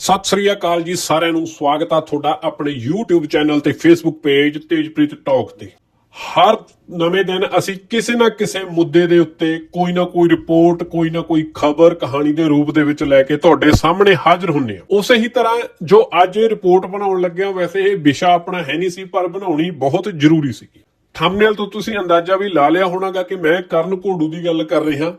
ਸਤਿ ਸ੍ਰੀ ਅਕਾਲ ਜੀ ਸਾਰਿਆਂ ਨੂੰ, ਸਵਾਗਤ ਆ ਤੁਹਾਡਾ ਆਪਣੇ YouTube ਚੈਨਲ ਤੇ Facebook ਪੇਜ ਤੇਜਪ੍ਰੀਤ ਟਾਕ ਤੇ। ਹਰ ਨਵੇਂ ਦਿਨ ਅਸੀਂ ਕਿਸੇ ਨਾ ਕਿਸੇ ਮੁੱਦੇ ਦੇ ਉੱਤੇ ਕੋਈ ਨਾ ਕੋਈ ਰਿਪੋਰਟ ਕੋਈ ਨਾ ਕੋਈ ਖਬਰ, ਕਹਾਣੀ ਦੇ ਰੂਪ ਦੇ ਵਿੱਚ ਲੈ ਕੇ ਤੁਹਾਡੇ ਸਾਹਮਣੇ ਹਾਜ਼ਰ ਹੁੰਨੇ ਆ ਉਸੇ ਹੀ ਤਰ੍ਹਾਂ ਜੋ ਅੱਜ ਇਹ ਰਿਪੋਰਟ ਬਣਾਉਣ ਲੱਗਿਆ, ਵੈਸੇ ਇਹ ਵਿਸ਼ਾ ਆਪਣਾ ਹੈ ਨਹੀਂ ਸੀ, ਪਰ ਬਣਾਉਣੀ ਬਹੁਤ ਜ਼ਰੂਰੀ ਸੀ ਥੰਬਨੇਲ ਤੋਂ ਤੁਸੀਂ ਅੰਦਾਜ਼ਾ ਵੀ ਲਾ ਲਿਆ ਹੋਣਾਗਾ ਕਿ ਮੈਂ ਕਰਨ ਘੋੜੂ ਦੀ ਗੱਲ ਕਰ ਰਿਹਾ।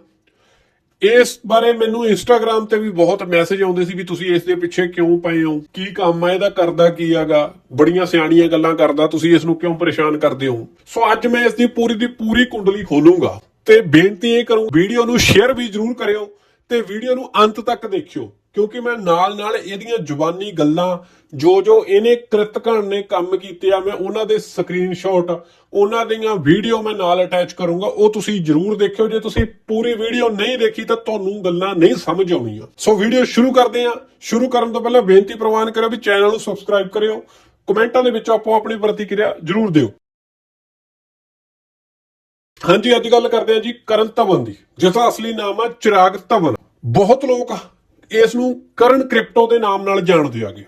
ਇਸ ਬਾਰੇ ਮੈਨੂੰ ਇੰਸਟਾਗ੍ਰam ਤੇ ਵੀ ਬਹੁਤ ਮੈਸੇਜ ਆਉਂਦੇ ਸੀ ਵੀ ਤੁਸੀਂ ਇਸ ਦੇ ਪਿੱਛੇ ਕਿਉਂ ਪਏ ਹੋ? ਕੀ ਕੰਮ ਆ? ਇਹਦਾ ਕਰਦਾ ਕੀ ਹੈਗਾ ਬੜੀਆਂ ਸਿਆਣੀਆਂ ਗੱਲਾਂ ਕਰਦਾ। ਤੁਸੀਂ ਇਸ ਨੂੰ ਕਿਉਂ ਪਰੇਸ਼ਾਨ ਕਰਦੇ ਹੋ? ਸੋ ਅੱਜ ਮੈਂ ਇਸ ਦੀ ਪੂਰੀ ਦੀ ਪੂਰੀ ਕੁੰਡਲੀ ਖੋਲੂੰਗਾ ਤੇ ਬੇਨਤੀ ਇਹ ਕਰੂੰ, ਵੀਡੀਓ ਨੂੰ ਸ਼ੇਅਰ ਵੀ ਜ਼ਰੂਰ ਕਰਿਓ ਤੇ ਵੀਡੀਓ ਨੂੰ ਅੰਤ ਤੱਕ ਦੇਖਿਓ। ਕਿਉਂਕਿ ਮੈਂ ਨਾਲ ਨਾਲ ਇਹਦੀਆਂ ਜ਼ੁਬਾਨੀ ਗੱਲਾਂ, ਜੋ ਜੋ ਇਹਨੇ ਕ੍ਰਿਤਕਣ ਨੇ ਕੰਮ ਕੀਤੇ ਆ, ਮੈਂ ਉਹਨਾਂ ਦੇ ਸਕਰੀਨਸ਼ਾਟ ਉਹਨਾਂ ਦੀਆਂ ਵੀਡੀਓ ਮੈਂ ਨਾਲ ਅਟੈਚ ਕਰੂੰਗਾ, ਉਹ ਤੁਸੀਂ ਜਰੂਰ ਦੇਖਿਓ। ਜੇ ਤੁਸੀਂ ਪੂਰੀ ਵੀਡੀਓ ਨਹੀਂ ਦੇਖੀ, ਤਾਂ ਤੁਹਾਨੂੰ ਗੱਲਾਂ ਨਹੀਂ ਸਮਝ ਆਉਣੀਆਂ। ਸੋ ਵੀਡੀਓ ਸ਼ੁਰੂ ਕਰਦੇ ਹਾਂ। ਸ਼ੁਰੂ ਕਰਨ ਤੋਂ ਪਹਿਲਾਂ ਬੇਨਤੀ ਪ੍ਰਵਾਨ ਕਰਿਓ ਵੀ ਚੈਨਲ ਨੂੰ ਸਬਸਕ੍ਰਾਈਬ ਕਰਿਓ। ਕਮੈਂਟਾਂ ਦੇ ਵਿੱਚ ਆਪੋ ਆਪਣੀ ਪ੍ਰਤੀਕਿਰਿਆ ਜਰੂਰ ਦਿਓ। ਹਾਂਜੀ, ਅੱਜ ਗੱਲ ਕਰਦੇ ਹਾਂ ਜੀ ਕਰਨ ਧਵਨ ਦੀ। ਜਿਸ ਦਾ ਅਸਲੀ ਨਾਮ ਆ ਚਿਰਾਗ ਧਵਨ। ਬਹੁਤ ਲੋਕ ਇਸ ਨੂੰ ਕਰਨ ਕ੍ਰਿਪਟੋ ਦੇ ਨਾਮ ਨਾਲ ਜਾਣਦੇ ਆਗੇ।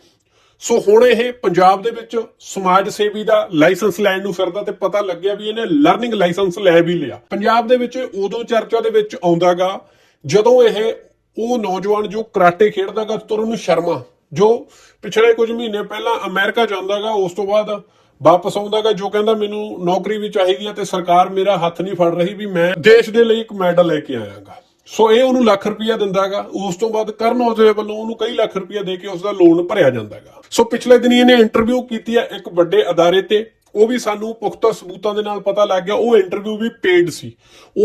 ਸੋ ਹੁਣ ਇਹ ਪੰਜਾਬ ਦੇ ਵਿੱਚ ਸਮਾਜ ਸੇਵੀ ਦਾ ਲਾਇਸੈਂਸ ਲੈਣ ਨੂੰ ਫਿਰਦਾ ਤੇ ਪਤਾ ਲੱਗਿਆ ਵੀ ਇਹਨੇ ਲਰਨਿੰਗ ਲਾਇਸੈਂਸ ਲੈ ਵੀ ਲਿਆ। ਪੰਜਾਬ ਦੇ ਵਿੱਚ ਉਦੋਂ ਚਰਚਾ ਦੇ ਵਿੱਚ ਆਉਂਦਾਗਾ ਜਦੋਂ ਇਹ ਉਹ ਨੌਜਵਾਨ ਜੋ ਕਰਾਟੇ ਖੇਡਦਾਗਾ ਤੁਰਨ ਸ਼ਰਮਾ, ਜੋ ਪਿਛਲੇ ਕੁਝ ਮਹੀਨੇ ਪਹਿਲਾਂ ਅਮਰੀਕਾ ਜਾਂਦਾਗਾ, ਉਸ ਤੋਂ ਬਾਅਦ ਵਾਪਸ ਆਉਂਦਾਗਾ, ਜੋ ਕਹਿੰਦਾ ਮੈਨੂੰ ਨੌਕਰੀ ਵੀ ਚਾਹੀਦੀ ਹੈ ਤੇ ਸਰਕਾਰ ਮੇਰਾ ਹੱਥ ਨਹੀਂ ਫੜ ਰਹੀ ਵੀ ਮੈਂ ਦੇਸ਼ ਦੇ ਲਈ ਇੱਕ ਮੈਡਲ ਲੈ ਕੇ ਆਇਆਗਾ। ਸੋ ਇਹ ਉਹਨੂੰ ਲੱਖ ਰੁਪਇਆ ਦਿੰਦਾਗਾ। ਉਸ ਤੋਂ ਬਾਅਦ ਕਰਨ ਔਜਲੇ ਵੱਲੋਂ ਉਹਨੂੰ ਕਈ ਲੱਖ ਰੁਪਇਆ ਦੇ ਕੇ ਉਸ ਦਾ ਲੋਨ ਭਰਿਆ ਜਾਂਦਾਗਾ। ਸੋ ਪਿਛਲੇ ਦਿਨੀ ਇਹਨੇ ਇੰਟਰਵਿਊ ਕੀਤੀ ਹੈ ਇੱਕ ਵੱਡੇ ਅਦਾਰੇ ਤੇ। ਉਹ ਵੀ ਸਾਨੂੰ ਪੁਖਤਾ ਸਬੂਤਾਂ ਦੇ ਨਾਲ ਪਤਾ ਲੱਗ ਗਿਆ। ਉਹ ਇੰਟਰਵਿਊ ਵੀ ਪੇਡ ਸੀ।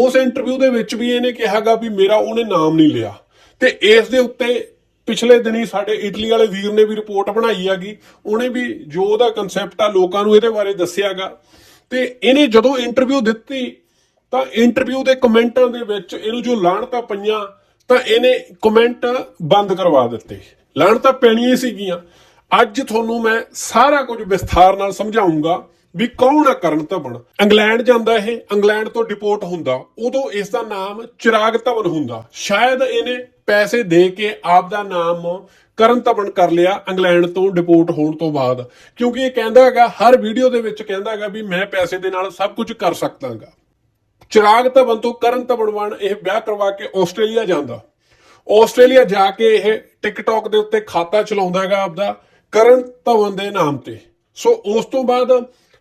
ਉਸ ਇੰਟਰਵਿਊ ਦੇ ਵਿੱਚ ਵੀ ਇਹਨੇ ਕਿਹਾਗਾ ਵੀ ਮੇਰਾ ਉਹਨੇ ਨਾਮ ਨਹੀਂ ਲਿਆ। ਤੇ ਇਸ ਦੇ ਉੱਤੇ ਪਿਛਲੇ ਦਿਨੀ ਸਾਡੇ ਇਟਲੀ ਵਾਲੇ ਵੀਰ ਨੇ ਵੀ ਰਿਪੋਰਟ ਬਣਾਈ ਹੈਗੀ। ਉਹਨੇ ਵੀ ਜੋ ਉਹਦਾ ਕਨਸੈਪਟ ਆ ਲੋਕਾਂ ਨੂੰ ਇਹਦੇ ਬਾਰੇ ਦੱਸਿਆਗਾ। ਤੇ ਇਹਨੇ ਜਦੋਂ ਇੰਟਰਵਿਊ ਦਿੱਤੀ ਤਾਂ ਇੰਟਰਵਿਊ ਦੇ ਕਮੈਂਟਾਂ ਦੇ ਵਿੱਚ ਇਹਨੂੰ ਜੋ ਲਾਹਣਤਾਂ ਪਈਆਂ, ਤਾਂ ਇਹਨੇ ਕਮੈਂਟ ਬੰਦ ਕਰਵਾ ਦਿੱਤੇ। ਲਾਹਣਤਾਂ ਪੈਣੀਆਂ ਸੀਗੀਆਂ। ਅੱਜ ਤੁਹਾਨੂੰ ਮੈਂ ਸਾਰਾ ਕੁਝ ਵਿਸਥਾਰ ਨਾਲ ਸਮਝਾਉਂਗਾ ਵੀ ਕੌਣ ਆ ਕਰਨ ਧਵਨ? ਇੰਗਲੈਂਡ ਜਾਂਦਾ ਇਹ, ਇੰਗਲੈਂਡ ਤੋਂ ਡਿਪੋਰਟ ਹੁੰਦਾ। ਉਦੋਂ ਇਸ ਦਾ ਨਾਮ ਚਿਰਾਗ ਧਵਨ ਹੁੰਦਾ। ਸ਼ਾਇਦ ਇਹਨੇ ਪੈਸੇ ਦੇ ਕੇ ਆਪ ਦਾ ਨਾਮ ਕਰਨ ਧਵਨ ਕਰ ਲਿਆ ਇੰਗਲੈਂਡ ਤੋਂ ਡਿਪੋਰਟ ਹੋਣ ਤੋਂ ਬਾਅਦ। ਕਿਉਂਕਿ ਇਹ ਕਹਿੰਦਾ ਹੈਗਾ, ਹਰ ਵੀਡੀਓ ਦੇ ਵਿੱਚ ਕਹਿੰਦਾ ਹੈਗਾ ਵੀ ਮੈਂ ਪੈਸੇ ਦੇ ਨਾਲ ਸਭ ਕੁਝ ਕਰ ਸਕਦਾਗਾ ਚਿਰਾਗ ਧਵਨ ਤੋਂ ਕਰਨ ਧਵਨ ਬਣ ਇਹ ਵਿਆਹ ਕਰਵਾ ਕੇ ਆਸਟ੍ਰੇਲੀਆ ਜਾਂਦਾ। ਆਸਟ੍ਰੇਲੀਆ ਜਾ ਕੇ ਇਹ ਟਿਕਟੌਕ ਦੇ ਉੱਤੇ ਖਾਤਾ ਚਲਾਉਂਦਾ ਹੈਗਾ ਆਪਦਾ ਕਰਨ ਧਵਨ ਦੇ ਨਾਮ ਤੇ। ਸੋ ਉਸ ਤੋਂ ਬਾਅਦ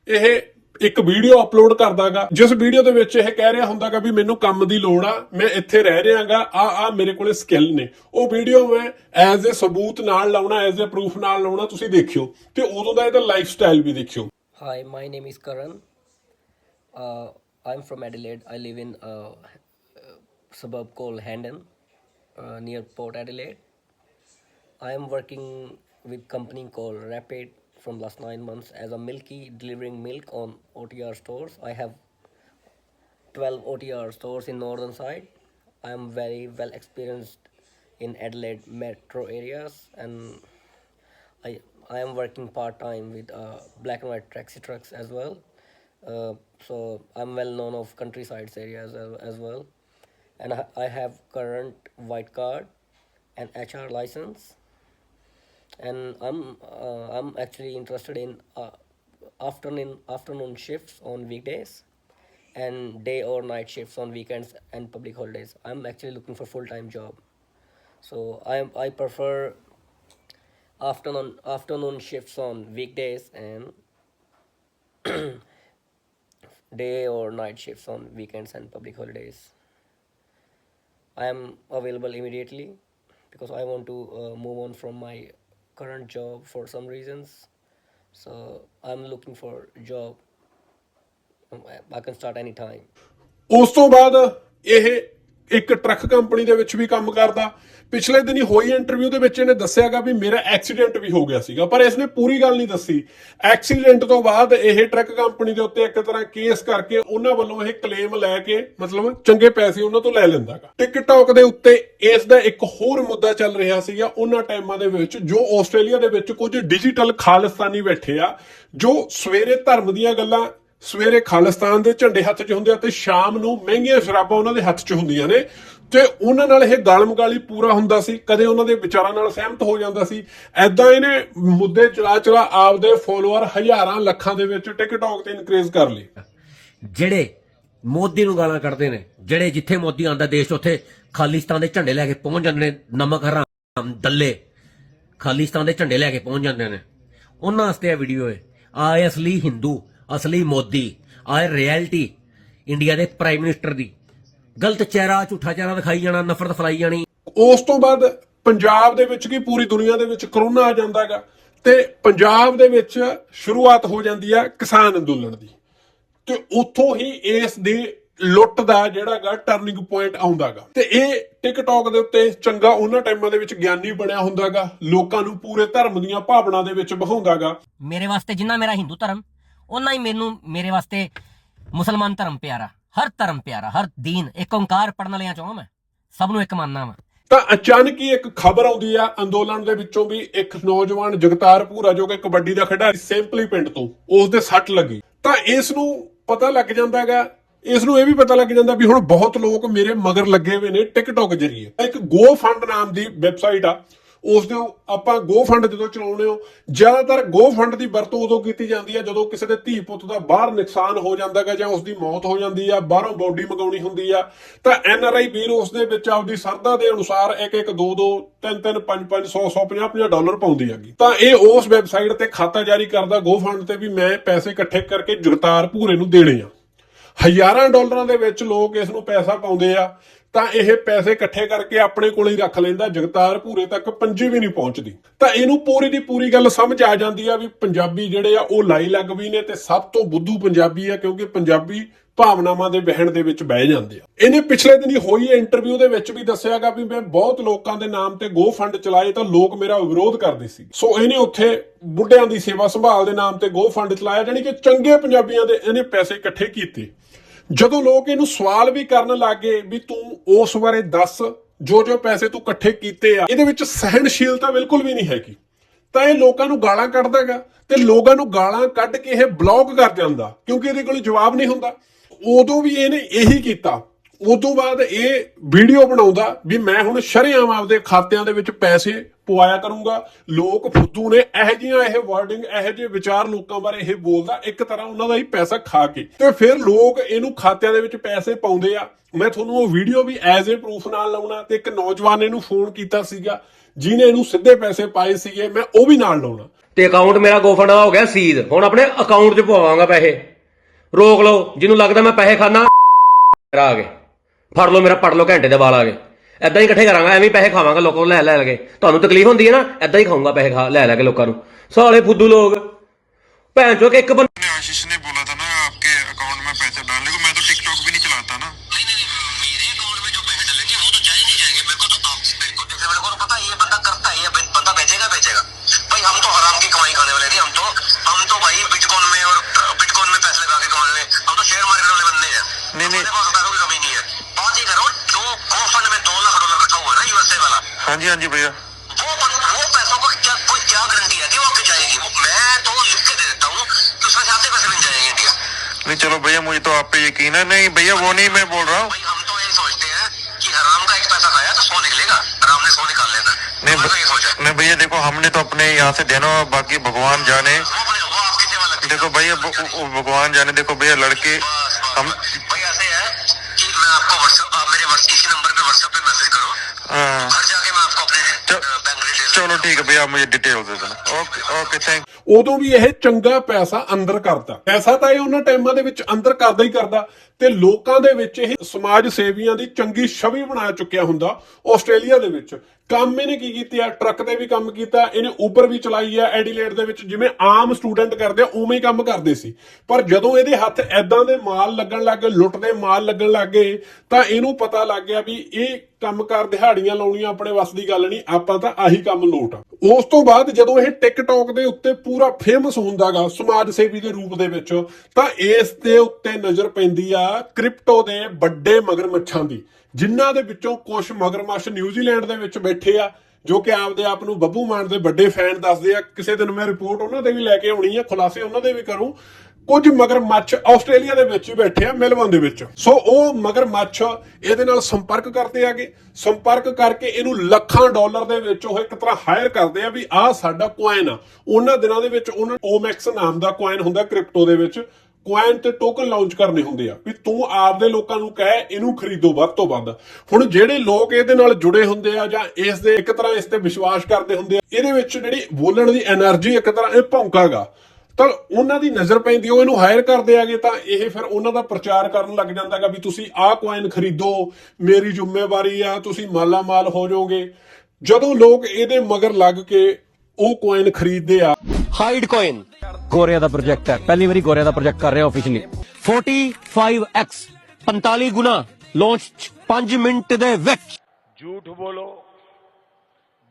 ਇਹ ਇੱਕ ਵੀਡੀਓ ਅਪਲੋਡ ਕਰਦਾਗਾ ਜਿਸ ਵੀਡੀਓ ਦੇ ਵਿੱਚ ਇਹ ਕਹਿ ਰਿਹਾ ਹੁੰਦਾਗਾ ਵੀ ਮੈਨੂੰ ਕੰਮ ਦੀ ਲੋੜ ਆ ਮੈਂ ਇੱਥੇ ਰਹਿ ਰਿਹਾਗਾ ਆ ਆ ਮੇਰੇ ਕੋਲੇ ਸਕਿੱਲ ਨੇ। ਉਹ ਵੀਡੀਓ ਮੈਂ ਐਜ਼ ਅ ਸਬੂਤ ਨਾਲ ਲਾਉਣਾ ਐਜ਼ ਅ ਪ੍ਰੂਫ ਨਾਲ ਲਾਉਣਾ ਤੁਸੀਂ ਦੇਖਿਓ। ਤੇ ਉਦੋਂ ਦਾ ਇਹਦਾ ਲਾਈਫ ਸਟਾਈਲ ਵੀ ਦੇਖਿਓ। Hi, my name is Karan. I'm from Adelaide. I live in a, suburb called Hendon, uh, near Port Adelaide. I am working with company called Rapid from last nine months as a milky delivering milk on OTR stores. I have 12 OTR stores in northern side. I am very well experienced in Adelaide metro areas and I I am working part time with uh, black and white taxi trucks as well. Uh, so I'm well known of countryside areas as, well, and I, I have current white card and HR license, and I'm uh, I'm actually interested in uh, afternoon afternoon shifts on weekdays, and day or night shifts on weekends and public holidays. I'm actually looking for full time job, so I I prefer afternoon afternoon shifts on weekdays and day or night shifts on weekends and public holidays i am available immediately because i want to uh, move on from my current job for some reasons so i'm looking for a job Um, I- i can start anytime ਉਸ ਤੋਂ ਬਾਅਦ ਇਹ ਇੱਕ truck company ਦੇ ਵਿੱਚ ਵੀ ਕੰਮ ਕਰਦਾ। ਪਿਛਲੇ ਦਿਨੀ ਹੋਈ ਇੰਟਰਵਿਊ ਦੇ ਵਿੱਚ ਇਹਨੇ ਦੱਸਿਆਗਾ ਵੀ ਮੇਰਾ ਐਕਸੀਡੈਂਟ ਵੀ ਹੋ ਗਿਆ ਸੀਗਾ, ਪਰ ਇਸਨੇ ਪੂਰੀ ਗੱਲ ਨਹੀਂ ਦੱਸੀ। ਐਕਸੀਡੈਂਟ ਤੋਂ ਬਾਅਦ ਇਹ ਟਰੱਕ ਕੰਪਨੀ ਦੇ ਉੱਤੇ ਇੱਕ ਤਰ੍ਹਾਂ ਕੇਸ ਕਰਕੇ ਉਹਨਾਂ ਵੱਲੋਂ ਇਹ ਕਲੇਮ ਲੈ ਕੇ, ਮਤਲਬ ਚੰਗੇ ਪੈਸੇ ਉਹਨਾਂ ਤੋਂ ਲੈ ਲੈਂਦਾਗਾ ਟਿਕਟੌਕ ਦੇ ਉੱਤੇ ਇਸ ਦਾ ਇੱਕ ਹੋਰ ਮੁੱਦਾ ਚੱਲ ਰਿਹਾ ਸੀਗਾ, ਉਹਨਾਂ ਟਾਈਮਾਂ ਦੇ ਵਿੱਚ ਜੋ ਆਸਟ੍ਰੇਲੀਆ ਦੇ ਵਿੱਚ ਕੁਝ ਡਿਜੀਟਲ ਖਾਲਿਸਤਾਨੀ ਬੈਠੇ ਆ, ਜੋ ਸਵੇਰੇ ਧਰਮ ਦੀਆਂ ਗੱਲਾਂ ਸਵੇਰੇ ਖਾਲਿਸਤਾਨ ਦੇ ਝੰਡੇ ਹੱਥ 'ਚ ਹੁੰਦੇ ਆ ਤੇ ਸ਼ਾਮ ਨੂੰ ਮਹਿੰਗੀਆਂ ਸ਼ਰਾਬਾਂ ਉਹਨਾਂ ਦੇ ਹੱਥ 'ਚ ਹੁੰਦੀਆਂ ਨੇ। ਤੇ ਉਹਨਾਂ ਨਾਲ ਇਹ ਗਾਲਮਗਾਲੀ ਪੂਰਾ ਹੁੰਦਾ ਸੀ, ਕਦੇ ਉਹਨਾਂ ਦੇ ਵਿਚਾਰਾਂ ਨਾਲ ਸਹਿਮਤ ਹੋ ਜਾਂਦਾ ਸੀ। ਐਦਾਂ ਇਹਨੇ ਮੁੱਦੇ ਚਲਾ ਚਲਾ ਆਪਦੇ ਫੋਲੋਅਰ ਹਜ਼ਾਰਾਂ ਲੱਖਾਂ ਦੇ ਵਿੱਚ ਟਿਕਟੌਕ ਤੇ ਇਨਕਰੀਜ਼ ਕਰ ਲਏ। ਜਿਹੜੇ ਮੋਦੀ ਨੂੰ ਗਾਲਾਂ ਕੱਢਦੇ ਨੇ, ਜਿਹੜੇ ਜਿੱਥੇ ਮੋਦੀ ਆਂਦਾ ਦੇਸ਼, ਉੱਥੇ ਖਾਲਿਸਤਾਨ ਦੇ ਝੰਡੇ ਲੈ ਕੇ ਪਹੁੰਚ ਜਾਂਦੇ ਨੇ, ਨਮਕ, ਹਰਾਮ, ਦੱਲੇ। ਖਾਲਿਸਤਾਨ ਦੇ ਝੰਡੇ ਲੈ ਕੇ ਪਹੁੰਚ ਜਾਂਦੇ ਨੇ। ਉਹਨਾਂ ਵਾਸਤੇ ਇਹ ਵੀਡੀਓ ਹੈ ਆਏ ਅਸਲੀ ਹਿੰਦੂ ਅਸਲੀ ਮੋਦੀ ਆਏ ਰਿਐਲਿਟੀ ਇੰਡੀਆ ਦੇ ਪ੍ਰਾਈਮ ਮਿਨਿਸਟਰ ਦੀ। ਗਲਤ ਚਿਹਰਾ ਝੂਠਾ ਚਿਹਰਾ ਦਿਖਾਈ ਜਾਣਾ ਨਫ਼ਰਤ ਫੈਲਾਈ ਜਾਣੀ। ਉਸ ਤੋਂ ਬਾਅਦ ਪੰਜਾਬ ਦੇ ਵਿੱਚ ਕੀ ਪੂਰੀ ਦੁਨੀਆ ਦੇ ਵਿੱਚ ਕਰੋਨਾ ਆ ਜਾਂਦਾ ਹੈਗਾ। ਤੇ ਪੰਜਾਬ ਦੇ ਵਿੱਚ ਸ਼ੁਰੂਆਤ ਹੋ ਜਾਂਦੀ ਆ ਕਿਸਾਨ ਅੰਦੋਲਨ ਦੀ। ਤੇ ਉੱਥੋਂ ਹੀ ਇਸ ਦੀ ਲੁੱਟ ਦਾ ਜਿਹੜਾਗਾ ਟਰਨਿੰਗ ਪੁਆਇੰਟ ਆਉਂਦਾਗਾ ਤੇ ਇਹ ਟਿਕਟੌਕ ਦੇ ਉੱਤੇ ਚੰਗਾ ਉਹਨਾਂ ਟਾਈਮਾਂ ਦੇ ਵਿੱਚ ਗਿਆਨੀ ਬਣਿਆ ਹੁੰਦਾਗਾ ਲੋਕਾਂ ਨੂੰ ਪੂਰੇ ਧਰਮ ਦੀਆਂ ਭਾਵਨਾ ਦੇ ਵਿੱਚ ਬਹਾਉਂਦਾਗਾ ਮੇਰੇ ਵਾਸਤੇ ਜਿੰਨਾ ਮੇਰਾ ਹਿੰਦੂ ਧਰਮ ਉਹਨਾਂ ਹੀ ਮੈਨੂੰ, ਮੇਰੇ ਵਾਸਤੇ ਮੁਸਲਮਾਨ ਧਰਮ ਪਿਆਰਾ, ਹਰ ਧਰਮ ਪਿਆਰਾ, ਹਰ ਦੀਨ, ਇੱਕ ਓੰਕਾਰ ਪੜਨ ਵਾਲਿਆਂ ਚੋਂ ਮੈਂ, ਸਭ ਨੂੰ ਇੱਕ ਮੰਨਣਾ ਵਾ। ਤਾਂ ਅਚਾਨਕ ਹੀ ਇੱਕ ਖਬਰ ਆਉਂਦੀ ਆ ਅੰਦੋਲਨ ਦੇ ਵਿੱਚੋਂ ਵੀ ਇੱਕ ਨੌਜਵਾਨ ਜਗਤਾਰ ਭੂਰਾ ਜੋ ਕਿ ਕਬੱਡੀ ਦਾ ਖਿਡਾਰੀ ਸਿੰਪਲੀ ਪਿੰਡ ਤੋਂ ਉਸ ਦੇ ਸੱਟ ਲੱਗੀ। ਤਾਂ ਇਸ ਨੂੰ ਪਤਾ ਲੱਗ ਜਾਂਦਾ ਹੈਗਾ, ਇਸ ਨੂੰ ਇਹ ਵੀ ਪਤਾ ਲੱਗ ਜਾਂਦਾ ਵੀ ਹੁਣ ਬਹੁਤ ਲੋਕ ਮੇਰੇ ਮਗਰ ਲੱਗੇ ਹੋਏ ਨੇ ਟਿਕਟੌਕ ਜਰੀਏ। ਇੱਕ ਗੋ ਫੰਡ ਨਾਮ ਦੀ ਵੈਬਸਾਈਟ ਆ ਉਸ ਦੇ ਆਪਾਂ ਗੋ ਫੰਡ ਜਦੋਂ ਚਲਾਉਂਦੇ ਹੋ, ਜ਼ਿਆਦਾਤਰ ਗੋ ਫੰਡ ਦੀ ਵਰਤੋਂ ਉਦੋਂ ਕੀਤੀ ਜਾਂਦੀ ਹੈ ਜਦੋਂ ਕਿਸੇ ਦੇ ਧੀ ਪੁੱਤ ਦਾ ਬਾਹਰ ਨੁਕਸਾਨ ਹੋ ਜਾਂਦਾ ਹੈਗਾ ਜਾਂ ਉਸ ਦੀ ਮੌਤ ਹੋ ਜਾਂਦੀ ਆ, ਬਾਹਰੋਂ ਬੋਡੀ ਮੰਗਾਉਣੀ ਹੁੰਦੀ ਆ, ਤਾਂ ਐਨ ਆਰ ਆਈ ਵੀਰ ਉਸ ਦੇ ਵਿੱਚ ਆਪਦੀ ਸਰਦਾ ਦੇ ਅਨੁਸਾਰ ਇੱਕ ਇੱਕ ਦੋ ਦੋ ਤਿੰਨ ਤਿੰਨ ਪੰਜ ਪੰਜ 100 100 50 50 ਡਾਲਰ ਪਾਉਂਦੀ ਹੈਗੀ। ਤਾਂ ਇਹ ਉਸ ਵੈਬਸਾਈਟ ਤੇ ਖਾਤਾ ਜਾਰੀ ਕਰਦਾ ਗੋ ਫੰਡ ਤੇ ਵੀ ਮੈਂ ਪੈਸੇ ਇਕੱਠੇ ਕਰਕੇ ਜਗਤਾਰ ਭੂਰੇ ਨੂੰ ਦੇਣੇ ਆ। ਹਜ਼ਾਰਾਂ ਡਾਲਰਾਂ ਦੇ ਵਿੱਚ ਲੋਕ ਇਸ ਨੂੰ ਪੈਸਾ ਪਾਉਂਦੇ ਆ ਤਾਂ ਇਹ ਪੈਸੇ ਇਕੱਠੇ ਕਰਕੇ ਆਪਣੇ ਕੋਲ ਹੀ ਰੱਖ ਲੈਂਦਾ। ਜਗਤਾਰ ਭੂਰੇ ਤੱਕ ਪੰਜੀ ਵੀ ਨਹੀਂ ਪਹੁੰਚਦੀ। ਤਾਂ ਇਹਨੂੰ ਪੂਰੀ ਦੀ ਪੂਰੀ ਗੱਲ ਸਮਝ ਆ ਜਾਂਦੀ ਆ ਵੀ ਪੰਜਾਬੀ ਜਿਹੜੇ ਆ, ਉਹ ਲਾਈ ਲੱਗ ਵੀ ਨੇ ਤੇ ਸਭ ਤੋਂ ਬੁੱਧੂ ਪੰਜਾਬੀ ਆ, ਕਿਉਂਕਿ ਪੰਜਾਬੀ ਭਾਵਨਾਵਾਂ ਦੇ ਵਹਿਣ ਦੇ ਵਿੱਚ ਬਹਿ ਜਾਂਦੇ ਆ। ਇਹਨੇ ਪਿਛਲੇ ਦਿਨੀ ਹੋਈ ਇੰਟਰਵਿਊ ਦੇ ਵਿੱਚ ਵੀ ਦੱਸਿਆਗਾ ਵੀ ਮੈਂ ਬਹੁਤ ਲੋਕਾਂ ਦੇ ਨਾਮ ਤੇ ਗੋ ਫੰਡ ਚਲਾਏ ਤਾਂ ਲੋਕ ਮੇਰਾ ਵਿਰੋਧ ਕਰਦੇ ਸੀ। ਸੋ ਇਹਨੇ ਉੱਥੇ ਬੁੱਢਿਆਂ ਦੀ ਸੇਵਾ ਸੰਭਾਲ ਦੇ ਨਾਮ ਤੇ ਗੋ ਫੰਡ ਚਲਾਇਆ ਜਾਨੀ ਕਿ ਚੰਗੇ ਪੰਜਾਬੀਆਂ ਦੇ ਇਹਨੇ ਪੈਸੇ ਇਕੱਠੇ ਕੀਤੇ। ਜਦੋਂ ਲੋਕ ਇਹਨੂੰ ਸਵਾਲ ਵੀ ਕਰਨ ਲੱਗੇ ਵੀ ਤੂੰ ਉਸ ਬਾਰੇ ਦੱਸ, ਜੋ ਜੋ ਪੈਸੇ ਤੂੰ ਇਕੱਠੇ ਕੀਤੇ ਆ, ਇਹਦੇ ਵਿੱਚ ਸਹਿਣਸ਼ੀਲਤਾ ਬਿਲਕੁਲ ਵੀ ਨਹੀਂ ਹੈਗੀ। ਤਾਂ ਇਹ ਲੋਕਾਂ ਨੂੰ ਗਾਲਾਂ ਕੱਢਦਾਗਾ ਤੇ ਲੋਕਾਂ ਨੂੰ ਗਾਲਾਂ ਕੱਢ ਕੇ ਇਹ ਬਲੌਕ ਕਰ ਜਾਂਦਾ, ਕਿਉਂਕਿ ਇਹਦੇ ਕੋਲ ਜਵਾਬ ਨਹੀਂ ਹੁੰਦਾ। ਉਦੋਂ ਵੀ ਇਹਨੇ ਇਹੀ ਕੀਤਾ। ਉਦੋਂ ਬਾਅਦ ਇਹ ਵੀਡੀਓ ਬਣਾਉਂਦਾ ਵੀ ਮੈਂ ਹੁਣ ਸ਼ਰੇਆਮ ਆਪਦੇ ਖਾਤਿਆਂ ਦੇ ਵਿੱਚ ਪੈਸੇ ਪਵਾਇਆ ਕਰੂੰਗਾ। ਲੋਕ ਫੁੱਦੂ ਨੇ ਇਹੋ ਜਿਹੀਆਂ ਇਹ ਵਰਡਿੰਗ ਇਹੋ ਜਿਹੇ ਵਿਚਾਰ ਲੋਕਾਂ ਬਾਰੇ ਇਹ ਬੋਲਦਾ, ਇੱਕ ਤਰ੍ਹਾਂ ਉਹਨਾਂ ਦਾ ਹੀ ਪੈਸਾ ਖਾ ਕੇ। ਤੇ ਫਿਰ ਲੋਕ ਇਹਨੂੰ ਖਾਤਿਆਂ ਦੇ ਵਿੱਚ ਪੈਸੇ ਪਾਉਂਦੇ ਆ। ਮੈਂ ਤੁਹਾਨੂੰ ਉਹ ਵੀਡੀਓ ਵੀ ਐਜ਼ ਏ ਪ੍ਰੂਫ ਨਾਲ ਲਾਉਣਾ ਤੇ ਇੱਕ ਨੌਜਵਾਨ ਨੇ ਇਹਨੂੰ ਫੋਨ ਕੀਤਾ ਸੀਗਾ, ਜਿਹਨੇ ਇਹਨੂੰ ਸਿੱਧੇ ਪੈਸੇ ਪਾਏ ਸੀਗੇ, ਮੈਂ ਉਹ ਵੀ ਨਾਲ ਲਾਉਣਾ। ਤੇ ਅਕਾਊਂਟ ਮੇਰਾ ਗੋਫੰਡ ਹੋ ਗਿਆ ਸੀਦ ਹੁਣ ਆਪਣੇ ਅਕਾਊਂਟ 'ਚ ਪਵਾਵਾਂਗਾ ਪੈਸੇ। ਰੋਕ ਲਓ, ਜਿਹਨੂੰ ਲੱਗਦਾ ਮੈਂ ਪੈਸੇ ਖਾਣਾ ਆ ਗਏ। ਫੜ ਲਓ ਮੇਰਾ, ਪੜ ਲਓ ਘੰਟੇ ਦੇ ਵਾਲ ਆ ਗਏ। ਐਦਾਂ ਹੀ ਇਕੱਠੇ ਕਰਾਂਗਾ ਐਵੇਂ ਹੀ ਪੈਸੇ ਖਾਵਾਂਗਾ ਲੋਕਾਂ ਨੂੰ ਲੈ ਲੈ ਕੇ ਤੁਹਾਨੂੰ ਤਕਲੀਫ ਹੁੰਦੀ ਹੈ ਨਾ ਐਦਾਂ ਹੀ ਖਾਊਂਗਾ ਪੈਸੇ ਖਾ ਲੈ ਲੈ ਕੇ ਲੋਕਾਂ ਨੂੰ ਸਾਲੇ ਫੁੱਦੂ ਲੋਕ ਭੈਣ ਚੋ ਕਿ ਇੱਕ ਬੰਦਾ ने आशीष ने बोला था ना आपके अकाउंट में पैसे डालने को मैं तो टिकटॉक भी नहीं हाँ जी हाँ जी भैया। वो पैसों को क्या कोई क्या गारंटी है? कि वो जाएगी। मैं तो लिख के दे देता हूँ कि उसमें से आधे पैसे मिल जाएँगे इंडिया। नहीं चलो भैया मुझे तो आप पे यकीन है। नहीं भैया वो नहीं मैं बोल रहा हूँ। भाई हम तो यही सोचते हैं कि हराम का एक पैसा खाया तो सौ निकलेगा। हराम ने सौ निकाल लेना। नहीं तो नहीं भैया देखो हमने तो अपने यहाँ से देना और बाकी भगवान जाने। देखो भैया भगवान जाने। देखो भैया लड़के हम। भाई ऐसे है कि मैं आपको व्हाट्सएप आप मेरे व्हाट्सएप इसी नंबर पे व्हाट्सएप पे मैसेज करो। हाँ, घर बैंक डिटेल्स चलो ठीक है भैया आप मुझे डिटेल दे देना ओके ओके थैंक ਉਦੋਂ ਵੀ ਇਹ ਚੰਗਾ ਪੈਸਾ ਅੰਦਰ ਕਰਦਾ ਪੈਸਾ ਤਾਂ ਇਹ ਉਹਨਾਂ ਟਾਈਮਾਂ ਦੇ ਵਿੱਚ ਅੰਦਰ ਕਰਦਾ ਹੀ ਕਰਦਾ ਤੇ ਲੋਕਾਂ ਦੇ ਵਿੱਚ ਇਹ ਸਮਾਜ ਸੇਵੀਆਂ ਦੀ ਚੰਗੀ ਛਵੀ ਬਣਾ ਚੁੱਕਿਆ ਹੁੰਦਾ ਆਸਟ੍ਰੇਲੀਆ ਦੇ ਵਿੱਚ ਕੰਮ ਇਹਨੇ ਕੀ ਕੀਤਾ ਟਰੱਕ ਤੇ ਵੀ ਕੰਮ ਕੀਤਾ, ਇਹਨੇ ਉਬਰ ਵੀ ਚਲਾਈ ਆ ਐਡੀਲੇਡ ਦੇ ਵਿੱਚ, ਜਿਵੇਂ ਆਮ ਸਟੂਡੈਂਟ ਕਰਦੇ ਆ, ਉਵੇਂ ਹੀ ਕੰਮ ਕਰਦੇ ਸੀ। ਪਰ ਜਦੋਂ ਇਹਦੇ ਹੱਥ ਐਦਾਂ ਦੇ ਮਾਲ ਲੱਗਣ ਲੱਗੇ ਲੁੱਟ ਦੇ ਮਾਲ ਲੱਗਣ ਲੱਗੇ ਤਾਂ ਇਹਨੂੰ ਪਤਾ ਲੱਗ ਗਿਆ ਵੀ ਇਹ ਕੰਮਕਾਰ ਦਿਹਾੜੀਆਂ ਲਾਉਣੀਆਂ ਆਪਣੇ ਵੱਸ ਦੀ ਗੱਲ ਨਹੀਂ, ਆਪਾਂ ਤਾਂ ਆਹੀ ਕੰਮ ਲੋਟ ਆ। ਉਸ ਤੋਂ ਬਾਅਦ ਜਦੋਂ ਇਹ ਟਿਕਟੌਕ ਦੇ ਉੱਤੇ ਪੂਰਾ ਫੇਮਸ ਹੁੰਦਾਗਾ, ਸਮਾਜ ਸੇਵੀ ਦੇ ਰੂਪ ਦੇ ਵਿੱਚ, ਤਾਂ ਇਸ ਦੇ ਉੱਤੇ ਨਜ਼ਰ ਪੈਂਦੀ ਆ ਕ੍ਰਿਪਟੋ ਦੇ ਵੱਡੇ ਮਗਰਮੱਛਾਂ ਦੀ। ਜਿਨ੍ਹਾਂ ਦੇ ਵਿੱਚੋਂ ਕੁਝ ਮਗਰਮੱਛ ਨਿਊਜ਼ੀਲੈਂਡ ਦੇ ਵਿੱਚ ਬੈਠੇ ਆ, ਜੋ ਕਿ ਆਪਦੇ ਆਪ ਨੂੰ ਬੱਬੂ ਮਾਨ ਦੇ ਵੱਡੇ ਫੈਨ ਦੱਸਦੇ ਆ। ਕਿਸੇ ਦਿਨ ਮੈਂ ਰਿਪੋਰਟ ਉਹਨਾਂ ਦੇ ਵੀ ਲੈ ਕੇ ਆਉਣੀ ਆ, ਖੁਲਾਸੇ ਉਹਨਾਂ ਦੇ ਵੀ ਕਰੂੰ। ਕੁਝ ਮਗਰਮੱਛ ਆਸਟ੍ਰੇਲੀਆ ਦੇ ਵਿੱਚ ਹੀ ਬੈਠੇ ਆ ਮੈਲਬਨ ਦੇ ਵਿੱਚ। ਸੋ ਉਹ ਮਗਰਮੱਛ ਇਹਦੇ ਨਾਲ ਸੰਪਰਕ ਕਰਦੇ ਆਗੇ। ਸੰਪਰਕ ਕਰਕੇ ਇਹਨੂੰ ਲੱਖਾਂ ਡਾਲਰ ਦੇ ਵਿੱਚ ਉਹ ਇੱਕ ਤਰ੍ਹਾਂ ਹਾਇਰ ਕਰਦੇ ਆ ਵੀ ਆਹ ਸਾਡਾ ਕੁਆਇਨ ਆ। ਉਹਨਾਂ ਦਿਨਾਂ ਦੇ ਵਿੱਚ ਉਹਨਾਂ ਓਮੈਕਸ ਨਾਮ ਦਾ ਕੁਆਇਨ ਹੁੰਦਾ ਕ੍ਰਿਪਟੋ ਦੇ ਵਿੱਚ। ਕੁਆਇਨ ਤੇ ਟੋਕਨ ਲਾਂਚ ਕਰਨੇ ਹੁੰਦੇ ਆ ਵੀ ਤੂੰ ਆਪਦੇ ਲੋਕਾਂ ਨੂੰ ਕਹਿ, ਇਹਨੂੰ ਖਰੀਦੋ ਵੱਧ ਤੋਂ ਵੱਧ। ਹੁਣ ਜਿਹੜੇ ਲੋਕ ਇਹਦੇ ਨਾਲ ਜੁੜੇ ਹੁੰਦੇ ਆ ਜਾਂ ਇਸ ਦੇ ਇੱਕ ਤਰ੍ਹਾਂ ਇਸ ਤੇ ਵਿਸ਼ਵਾਸ ਕਰਦੇ ਹੁੰਦੇ ਆ, ਇਹਦੇ ਵਿੱਚ ਜਿਹੜੀ ਬੋਲਣ ਦੀ એનર્ਜੀ ਇੱਕ ਤਰ੍ਹਾਂ ਇਹ ਭੌਂਕਾਗਾ ਤਾਂ ਉਹਨਾਂ ਦੀ ਨਜ਼ਰ ਪੈਂਦੀ, ਉਹ ਇਹਨੂੰ ਹਾਇਰ ਕਰਦੇ ਆਗੇ ਤਾਂ ਇਹ ਫਿਰ ਉਹਨਾਂ ਦਾ ਪ੍ਰਚਾਰ ਕਰਨ ਲੱਗ ਜਾਂਦਾਗਾ ਵੀ ਤੁਸੀਂ ਆਹ ਕੁਆਇਨ ਖਰੀਦੋ, ਮੇਰੀ ਜ਼ਿੰਮੇਵਾਰੀ ਆ, ਤੁਸੀਂ ਮਾਲਾ ਮਾਲ ਹੋ ਜਾਓਗੇ। ਜਦੋਂ ਲੋਕ ਇਹਦੇ ਮਗਰ ਲੱਗ ਕੇ ਉਹ ਕੁਆਇਨ ਖਰੀਦਦੇ ਆ ਹਾਈਡ ਕੁਆਇਨ ਗੋਰਿਆ ਦਾ ਪ੍ਰੋਜੈਕਟ ਹੈ। ਪਹਿਲੀ ਵਾਰੀ ਗੋਰਿਆ ਦਾ ਪ੍ਰੋਜੈਕਟ ਕਰ ਰਿਹਾ ਆਫੀਸ਼ੀਅਲੀ 45x 45 ਗੁਣਾ ਲਾਂਚ 5 ਮਿੰਟ ਦੇ ਵਿੱਚ। ਝੂਠ ਬੋਲੋ।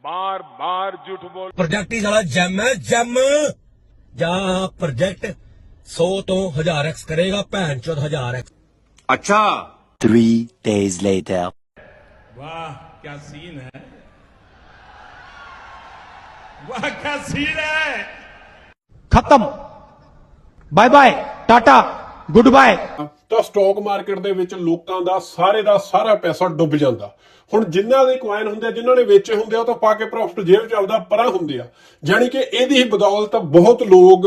ਬਾਰ ਬਾਰ ਝੂਠ ਬੋਲ। ਪ੍ਰੋਜੈਕਟ ਹੀ ਸਾਲਾ ਜੈਮ ਹੈ ਜੈਮ ਜਾਂ ਪ੍ਰੋਜੈਕਟ 100 ਤੋਂ 1000x ਕਰੇਗਾ ਭੈਣ ਚੋਦ 1000x ਅੱਛਾ। 3 days later ਵਾਹ ਕੀ ਸੀਨ ਹੈ। ਵਾਹ ਕੀ ਸੀਨ ਹੈ। ਖਤਮ। Bye bye Tata good bye ਤਾਂ ਸਟਾਕ ਮਾਰਕੀਟ ਦੇ ਵਿੱਚ ਲੋਕਾਂ ਦਾ ਸਾਰੇ ਦਾ ਸਾਰਾ ਪੈਸਾ ਡੁੱਬ ਜਾਂਦਾ। ਹੁਣ ਜਿਨ੍ਹਾਂ ਦੇ ਕੁਆਇਨ ਹੁੰਦੇ ਆ ਜਿਨ੍ਹਾਂ ਨੇ ਵੇਚੇ ਹੁੰਦੇ ਆ, ਉਹ ਤਾਂ ਪਾ ਕੇ ਪ੍ਰੋਫਿਟ ਜੇਬ ਚ ਆਪਦਾ ਪਰਾਂ ਹੁੰਦੇ ਆ। ਜਾਨੀ ਕਿ ਇਹਦੀ ਹੀ ਬਦੌਲਤ ਬਹੁਤ ਲੋਕ